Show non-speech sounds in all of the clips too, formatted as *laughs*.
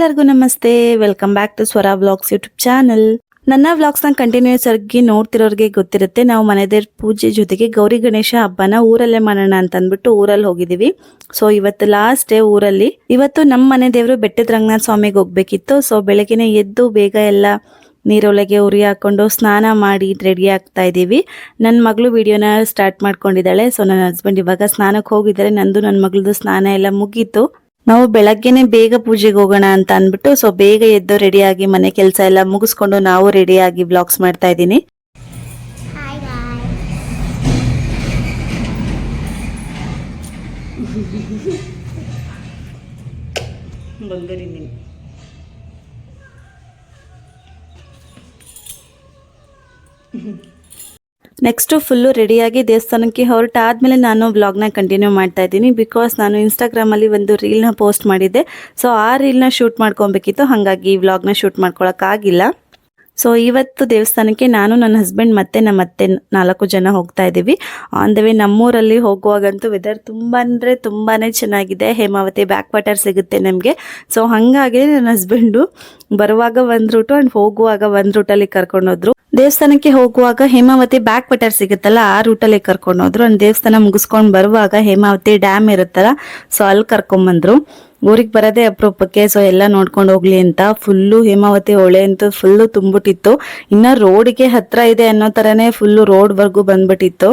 ಎಲ್ಲರಿಗೂ ನಮಸ್ತೆ. Welcome back to Swara vlogs YouTube channel ನನ್ನ ವ್ಲಾಗ್ಸ್ನ ಕಂಟಿನ್ಯೂಸ್ ಆಗಿ ನೋಡ್ತಿರೋರಿಗೆ ಗೊತ್ತಿರುತ್ತೆ. ನಾವು ಮನೆದೇವ್ರ ಪೂಜೆ ಜೊತೆಗೆ ಗೌರಿ ಗಣೇಶ ಹಬ್ಬನ ಊರಲ್ಲೇ ಮಾಡೋಣ ಅಂತ ಅಂದ್ಬಿಟ್ಟು ಊರಲ್ಲಿ ಹೋಗಿದ್ದೀವಿ. ಸೊ ಇವತ್ತು ಲಾಸ್ಟ್ ಡೇ ಊರಲ್ಲಿ. ಇವತ್ತು ನಮ್ಮ ಮನೆ ದೇವರು ಬೆಟ್ಟದ ರಂಗನಾಥ ಸ್ವಾಮಿಗೆ ಹೋಗ್ಬೇಕಿತ್ತು. ಸೊ ಬೆಳಗ್ಗೆನೆ ಎದ್ದು ಬೇಗ ಎಲ್ಲ ನೀರೊಳಗೆ ಉರಿ ಹಾಕೊಂಡು ಸ್ನಾನ ಮಾಡಿ ರೆಡಿ ಆಗ್ತಾ ಇದ್ದೀವಿ. ನನ್ನ ಮಗಳು ವಿಡಿಯೋನ ಸ್ಟಾರ್ಟ್ ಮಾಡ್ಕೊಂಡಿದ್ದಾಳೆ. ಸೊ ನನ್ನ ಹಸ್ಬೆಂಡ್ ಇವಾಗ ಸ್ನಾನಕ್ಕೆ ಹೋಗಿದ್ದಾರೆ. ನಂದು ನನ್ನ ಮಗಳದು ಸ್ನಾನ ಎಲ್ಲ ಮುಗೀತು. ನಾವು ಬೆಳಗ್ಗೆನೆ ಬೇಗ ಪೂಜೆಗೆ ಹೋಗೋಣ ಅಂತ ಅಂದ್ಬಿಟ್ಟು ಸೊ ಬೇಗ ಎದ್ದು ರೆಡಿಯಾಗಿ ಮನೆ ಕೆಲಸ ಎಲ್ಲ ಮುಗಿಸ್ಕೊಂಡು ನಾವು ರೆಡಿಯಾಗಿ ಬ್ಲಾಗ್ಸ್ ಮಾಡ್ತಾ ಇದ್ದೀನಿ ಬಂಗಾರಿ. ನೆಕ್ಸ್ಟ್ ಫುಲ್ಲು ರೆಡಿಯಾಗಿ ದೇವಸ್ಥಾನಕ್ಕೆ ಹೊರಟಾದ್ಮೇಲೆ ನಾನು ವ್ಲಾಗ್ನ ಕಂಟಿನ್ಯೂ ಮಾಡ್ತಾ ಇದ್ದೀನಿ. ಬಿಕಾಸ್ ನಾನು ಇನ್ಸ್ಟಾಗ್ರಾಮಲ್ಲಿ ಒಂದು ರೀಲ್ನ ಪೋಸ್ಟ್ ಮಾಡಿದ್ದೆ. ಸೊ ಆ ರೀಲ್ನ ಶೂಟ್ ಮಾಡ್ಕೊಬೇಕಿತ್ತು. ಹಾಗಾಗಿ ಈ ವ್ಲಾಗ್ನ ಶೂಟ್ ಮಾಡ್ಕೊಳಕ್ಕಾಗಿಲ್ಲ. ಸೊ ಇವತ್ತು ದೇವಸ್ಥಾನಕ್ಕೆ ನಾನು, ನನ್ನ ಹಸ್ಬೆಂಡ್ ಮತ್ತೆ ನಮ್ಮ ಅತ್ತೆ ನಾಲ್ಕು ಜನ ಹೋಗ್ತಾ ಇದ್ದೀವಿ. ಆನ್ ದ ವೇ ನಮ್ಮೂರಲ್ಲಿ ಹೋಗುವಾಗಂತೂ ವೆದರ್ ತುಂಬ ಅಂದರೆ ತುಂಬಾ ಚೆನ್ನಾಗಿದೆ. ಹೇಮಾವತಿ ಬ್ಯಾಕ್ ವಾಟರ್ ಸಿಗುತ್ತೆ ನಮಗೆ. ಸೊ ಹಾಗಾಗಿ ನನ್ನ ಹಸ್ಬೆಂಡು ಬರುವಾಗ ಒಂದು ರೂಟು ಆ್ಯಂಡ್ ಹೋಗುವಾಗ ಒಂದು ರೂಟಲ್ಲಿ ಕರ್ಕೊಂಡೋದ್ರು ದೇವಸ್ಥಾನಕ್ಕೆ ಹೋಗುವಾಗ ಹೇಮಾವತಿ ಬ್ಯಾಕ್ ವಾಟರ್ ಸಿಗುತ್ತಲ್ಲ, ಆ ರೂಟಲ್ಲಿ ಕರ್ಕೊಂಡು ಹೋದ್ರು. ಅಂಡ್ ದೇವಸ್ಥಾನ ಮುಗಿಸ್ಕೊಂಡು ಬರುವಾಗ ಹೇಮಾವತಿ ಡ್ಯಾಮ್ ಇರುತ್ತಲ್ಲ ಸೊ ಅಲ್ಲಿ ಕರ್ಕೊಂಬಂದ್ರು. ಊರಿಗೆ ಬರೋದೇ ಅಪರೂಪಕ್ಕೆ ಸೊ ಎಲ್ಲ ನೋಡ್ಕೊಂಡು ಹೋಗ್ಲಿ ಅಂತ ಫುಲ್ಲು ಹೇಮಾವತಿ ಹೊಳೆ ಅಂತ ಫುಲ್ಲು ತುಂಬಿಟ್ಟಿತ್ತು ಇನ್ನ ರೋಡ್ಗೆ ಹತ್ರ ಇದೆ ಅನ್ನೋ ತರನೇ ಫುಲ್ಲು ರೋಡ್ ವರ್ಗೂ ಬಂದ್ಬಿಟ್ಟಿತ್ತು.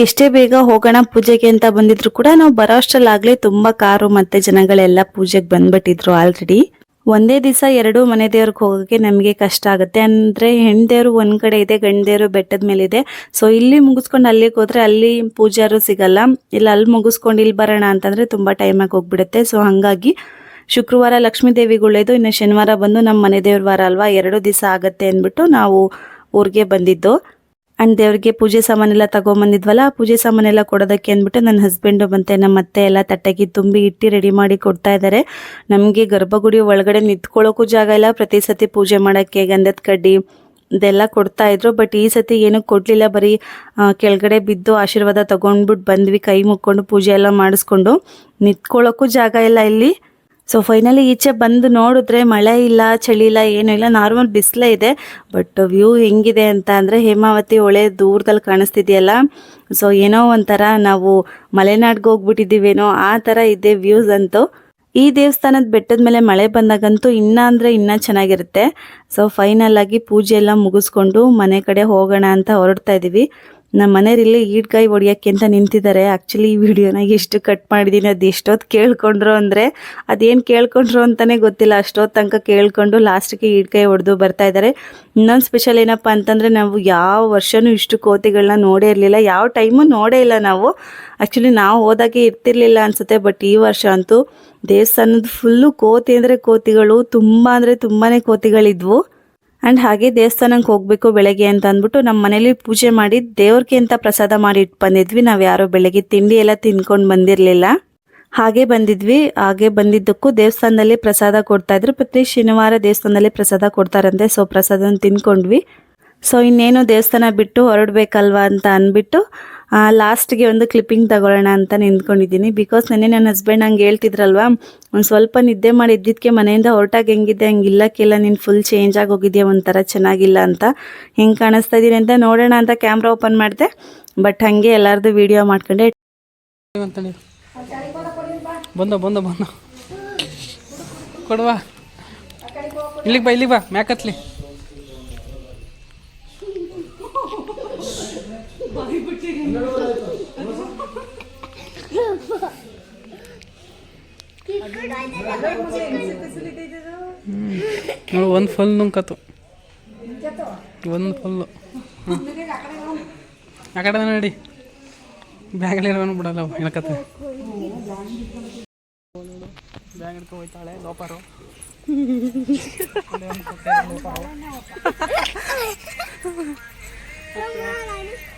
ಎಷ್ಟೇ ಬೇಗ ಹೋಗೋಣ ಪೂಜೆಗೆ ಅಂತ ಬಂದಿದ್ರು ಕೂಡ ನಾವು ಬರೋ ಅಷ್ಟರಲ್ಲಾಗ್ಲೇ ತುಂಬಾ ಕಾರು ಮತ್ತೆ ಜನಗಳೆಲ್ಲ ಪೂಜೆಗೆ ಬಂದ್ಬಿಟ್ಟಿದ್ರು ಆಲ್ರೆಡಿ ಒಂದೇ ದಿವಸ ಎರಡು ಮನೆ ದೇವ್ರಿಗೆ ಹೋಗೋಕೆ ನಮಗೆ ಕಷ್ಟ ಆಗುತ್ತೆ. ಅಂದ್ರೆ ಹೆಣ್ದೇವರು ಒಂದು ಕಡೆ ಇದೆ, ಗಂಡ ದೇವ್ರು ಬೆಟ್ಟದ ಮೇಲೆ ಇದೆ. ಸೊ ಇಲ್ಲಿ ಮುಗಿಸ್ಕೊಂಡು ಅಲ್ಲಿಗೆ ಹೋದರೆ ಅಲ್ಲಿ ಪೂಜಾರು ಸಿಗಲ್ಲ. ಇಲ್ಲ, ಅಲ್ಲಿ ಮುಗಿಸ್ಕೊಂಡು ಇಲ್ಲಿ ಬರೋಣ ಅಂತಂದ್ರೆ ತುಂಬಾ ಟೈಮ್ ಆಗಿ ಹೋಗ್ಬಿಡುತ್ತೆ. ಸೊ ಹಂಗಾಗಿ ಶುಕ್ರವಾರ ಲಕ್ಷ್ಮೀ ದೇವಿಗೆ ಇನ್ನು ಶನಿವಾರ ಬಂದು ನಮ್ಮ ಮನೆ ದೇವ್ರ ವಾರ ಅಲ್ವಾ? ಎರಡು ದಿವಸ ಆಗುತ್ತೆ ಅಂದ್ಬಿಟ್ಟು ನಾವು ಊರಿಗೆ ಬಂದಿದ್ದು. ಅಂಡ್ ದೇವ್ರಿಗೆ ಪೂಜೆ ಸಾಮಾನೆಲ್ಲ ತಗೊಂಬಂದಿದ್ವಲ್ಲ, ಆ ಪೂಜೆ ಸಾಮಾನೆಲ್ಲ ಕೊಡೋದಕ್ಕೆ ಅಂದ್ಬಿಟ್ಟು ನನ್ನ ಹಸ್ಬೆಂಡು ಮತ್ತೆ ನಮ್ಮ ಅತ್ತೆ ಎಲ್ಲ ತಟ್ಟೆಗೆ ತುಂಬಿ ಇಟ್ಟು ರೆಡಿ ಮಾಡಿ ಕೊಡ್ತಾ ಇದ್ದಾರೆ ನಮಗೆ ಗರ್ಭಗುಡಿ ಒಳಗಡೆ ನಿಂತ್ಕೊಳ್ಳೋಕ್ಕೂ ಜಾಗ ಇಲ್ಲ. ಪ್ರತಿ ಸತಿ ಪೂಜೆ ಮಾಡೋಕ್ಕೆ ಗಂಧದ ಕಡ್ಡಿ ಇದೆಲ್ಲ ಕೊಡ್ತಾ ಇದ್ರು. ಬಟ್ ಈ ಸತಿ ಏನೂ ಕೊಡಲಿಲ್ಲ. ಬರೀ ಕೆಳಗಡೆ ಬಿದ್ದು ಆಶೀರ್ವಾದ ತಗೊಂಡ್ಬಿಟ್ಟು ಬಂದ್ವಿ. ಕೈ ಮುಕ್ಕೊಂಡು ಪೂಜೆ ಎಲ್ಲ ಮಾಡಿಸ್ಕೊಂಡು ನಿಂತ್ಕೊಳ್ಳೋಕ್ಕೂ ಜಾಗ ಇಲ್ಲ ಇಲ್ಲಿ. ಸೊ ಫೈನಲಿ ಈಚೆ ಬಂದು ನೋಡಿದ್ರೆ ಮಳೆ ಇಲ್ಲ, ಚಳಿ ಇಲ್ಲ, ಏನೂ ಇಲ್ಲ ನಾರ್ಮಲ್ ಬಿಸಿಲೇ ಇದೆ. ಬಟ್ ವ್ಯೂ ಹೆಂಗಿದೆ ಅಂತ ಅಂದರೆ ಹೇಮಾವತಿ ಹೊಳೆ ದೂರದಲ್ಲಿ ಕಾಣಿಸ್ತಿದೆಯಲ್ಲ. ಸೊ ಏನೋ ಒಂಥರ ನಾವು ಮಲೆನಾಡ್ಗೆ ಹೋಗ್ಬಿಟ್ಟಿದ್ದೀವೇನೋ ಆ ಥರ ಇದೆ ವ್ಯೂಸ್ ಅಂತೂ. ಈ ದೇವಸ್ಥಾನದ ಬೆಟ್ಟದ ಮೇಲೆ ಮಳೆ ಬಂದಾಗಂತೂ ಇನ್ನ ಅಂದರೆ ಇನ್ನೂ ಚೆನ್ನಾಗಿರುತ್ತೆ. ಸೊ ಫೈನಲ್ ಆಗಿ ಪೂಜೆ ಎಲ್ಲ ಮುಗಿಸ್ಕೊಂಡು ಮನೆ ಕಡೆ ಹೋಗೋಣ ಅಂತ ಹೊರಡ್ತಾ ಇದ್ದೀವಿ. ನಮ್ಮ ಮನೆಯಲ್ಲಿ ಈಡ್ಕಾಯಿ ಹೊಡಿಯೋಕ್ಕೆ ಅಂತ ನಿಂತಿದ್ದಾರೆ. ಆ್ಯಕ್ಚುಲಿ ಈ ವಿಡಿಯೋನ ಎಷ್ಟು ಕಟ್ ಮಾಡಿದ್ದೀನಿ ಅದು ಎಷ್ಟೊತ್ತು ಕೇಳ್ಕೊಂಡ್ರು ಅಂದರೆ ಅದೇನು ಕೇಳ್ಕೊಂಡ್ರು ಅಂತಲೇ ಗೊತ್ತಿಲ್ಲ. ಅಷ್ಟೊತ್ತು ತನಕ ಕೇಳ್ಕೊಂಡು ಲಾಸ್ಟಿಗೆ ಈಡ್ಕಾಯಿ ಹೊಡೆದು ಬರ್ತಾ ಇದ್ದಾರೆ. ಇನ್ನೊಂದು ಸ್ಪೆಷಲ್ ಏನಪ್ಪ ಅಂತಂದರೆ ನಾವು ಯಾವ ವರ್ಷವೂ ಇಷ್ಟು ಕೋತಿಗಳನ್ನ ನೋಡೇ ಇರಲಿಲ್ಲ. ಯಾವ ಟೈಮು ನೋಡೇ ಇಲ್ಲ ನಾವು. ಆ್ಯಕ್ಚುಲಿ ನಾವು ಹೋದಾಗೆ ಇರ್ತಿರ್ಲಿಲ್ಲ ಅನಿಸುತ್ತೆ ಬಟ್ ಈ ವರ್ಷ ಅಂತೂ ದೇವಸ್ಥಾನದ ಫುಲ್ಲು ಕೋತಿ ಅಂದರೆ ಕೋತಿಗಳು, ತುಂಬ ಅಂದರೆ ತುಂಬಾ ಕೋತಿಗಳಿದ್ವು. ಆ್ಯಂಡ್ ಹಾಗೆ ದೇವಸ್ಥಾನಕ್ಕೆ ಹೋಗಬೇಕು ಬೆಳಗ್ಗೆ ಅಂತ ಅಂದ್ಬಿಟ್ಟು ನಮ್ಮ ಮನೇಲಿ ಪೂಜೆ ಮಾಡಿ ದೇವ್ರಿಗೆ ಅಂತ ಪ್ರಸಾದ ಮಾಡಿ ಇಟ್ಟು ಬಂದಿದ್ವಿ. ನಾವು ಯಾರೋ ಬೆಳಗ್ಗೆ ತಿಂಡಿ ಎಲ್ಲ ತಿನ್ಕೊಂಡು ಬಂದಿರಲಿಲ್ಲ. ಹಾಗೆ ಬಂದಿದ್ವಿ. ಹಾಗೆ ಬಂದಿದ್ದಕ್ಕೂ ದೇವಸ್ಥಾನದಲ್ಲಿ ಪ್ರಸಾದ ಕೊಡ್ತಾ ಇದ್ರು. ಪ್ರತಿ ಶನಿವಾರ ದೇವಸ್ಥಾನದಲ್ಲಿ ಪ್ರಸಾದ ಕೊಡ್ತಾರಂತೆ. ಸೊ ಪ್ರಸಾದನ ತಿನ್ಕೊಂಡ್ವಿ ಸೊ ಇನ್ನೇನು ದೇವಸ್ಥಾನ ಬಿಟ್ಟು ಹೊರಡ್ಬೇಕಲ್ವಾ ಅಂತ ಅಂದ್ಬಿಟ್ಟು ಲಾಸ್ಟ್ಗೆ ಒಂದು ಕ್ಲಿಪ್ಪಿಂಗ್ ತಗೊಳ್ಳೋಣ ಅಂತ ನಿಂತ್ಕೊಂಡಿದ್ದೀನಿ. ಬಿಕಾಸ್ ನೆನ್ನೆ ನನ್ನ ಹಸ್ಬೆಂಡ್ ಹಂಗೆ ಹೇಳ್ತಿದ್ರಲ್ವಾ, ಒಂದು ಸ್ವಲ್ಪ ನಿದ್ದೆ ಮಾಡಿ ಇದ್ದಿದ್ದಕ್ಕೆ ಮನೆಯಿಂದ ಹೊರಟಾಗ ಹೆಂಗಿದೆ ಹಂಗೆ ಇಲ್ಲಕ್ಕಿಲ್ಲ ನೀನು ಫುಲ್ ಚೇಂಜ್ ಆಗಿ ಹೋಗಿದ್ಯಾ ಒಂಥರ ಚೆನ್ನಾಗಿಲ್ಲ ಅಂತ. ಹೆಂಗೆ ಕಾಣಿಸ್ತಾ ಇದ್ದೀನಿ ಅಂತ ನೋಡೋಣ ಅಂತ ಕ್ಯಾಮ್ರಾ ಓಪನ್ ಮಾಡಿದೆ. ಬಟ್ ಹಾಗೆ ಎಲ್ಲರದು ವಿಡಿಯೋ ಮಾಡ್ಕೊಂಡೆ. ಬಂದ ಬಂದ ಬಂದ. ಕೊಡುವ ಇಲ್ಲಿಗೆ ಬಾ ಇಲ್ಲಿಗೆ ಬಾ, ಮ್ಯಾಕತ್ಲಿ. ನೋಡು ಒಂದು ಫುಲ್ ನುಂಕತ್ತು ಒಂದು ಫುಲ್ಲು ಆ ಕಡೆ ನೋಡಿ. ಬ್ಯಾಗಲ್ಲಿರೋನು ಬಿಡಲ್ಲ ಹೇಳ್ಕತ್ತೆ ಬ್ಯಾಗ್ ಹಿಡ್ಕೊ ಹೋಯ್ತಾಳೆ ಲೋಪಾರು. ಮೆತ್ತಗೆ *laughs*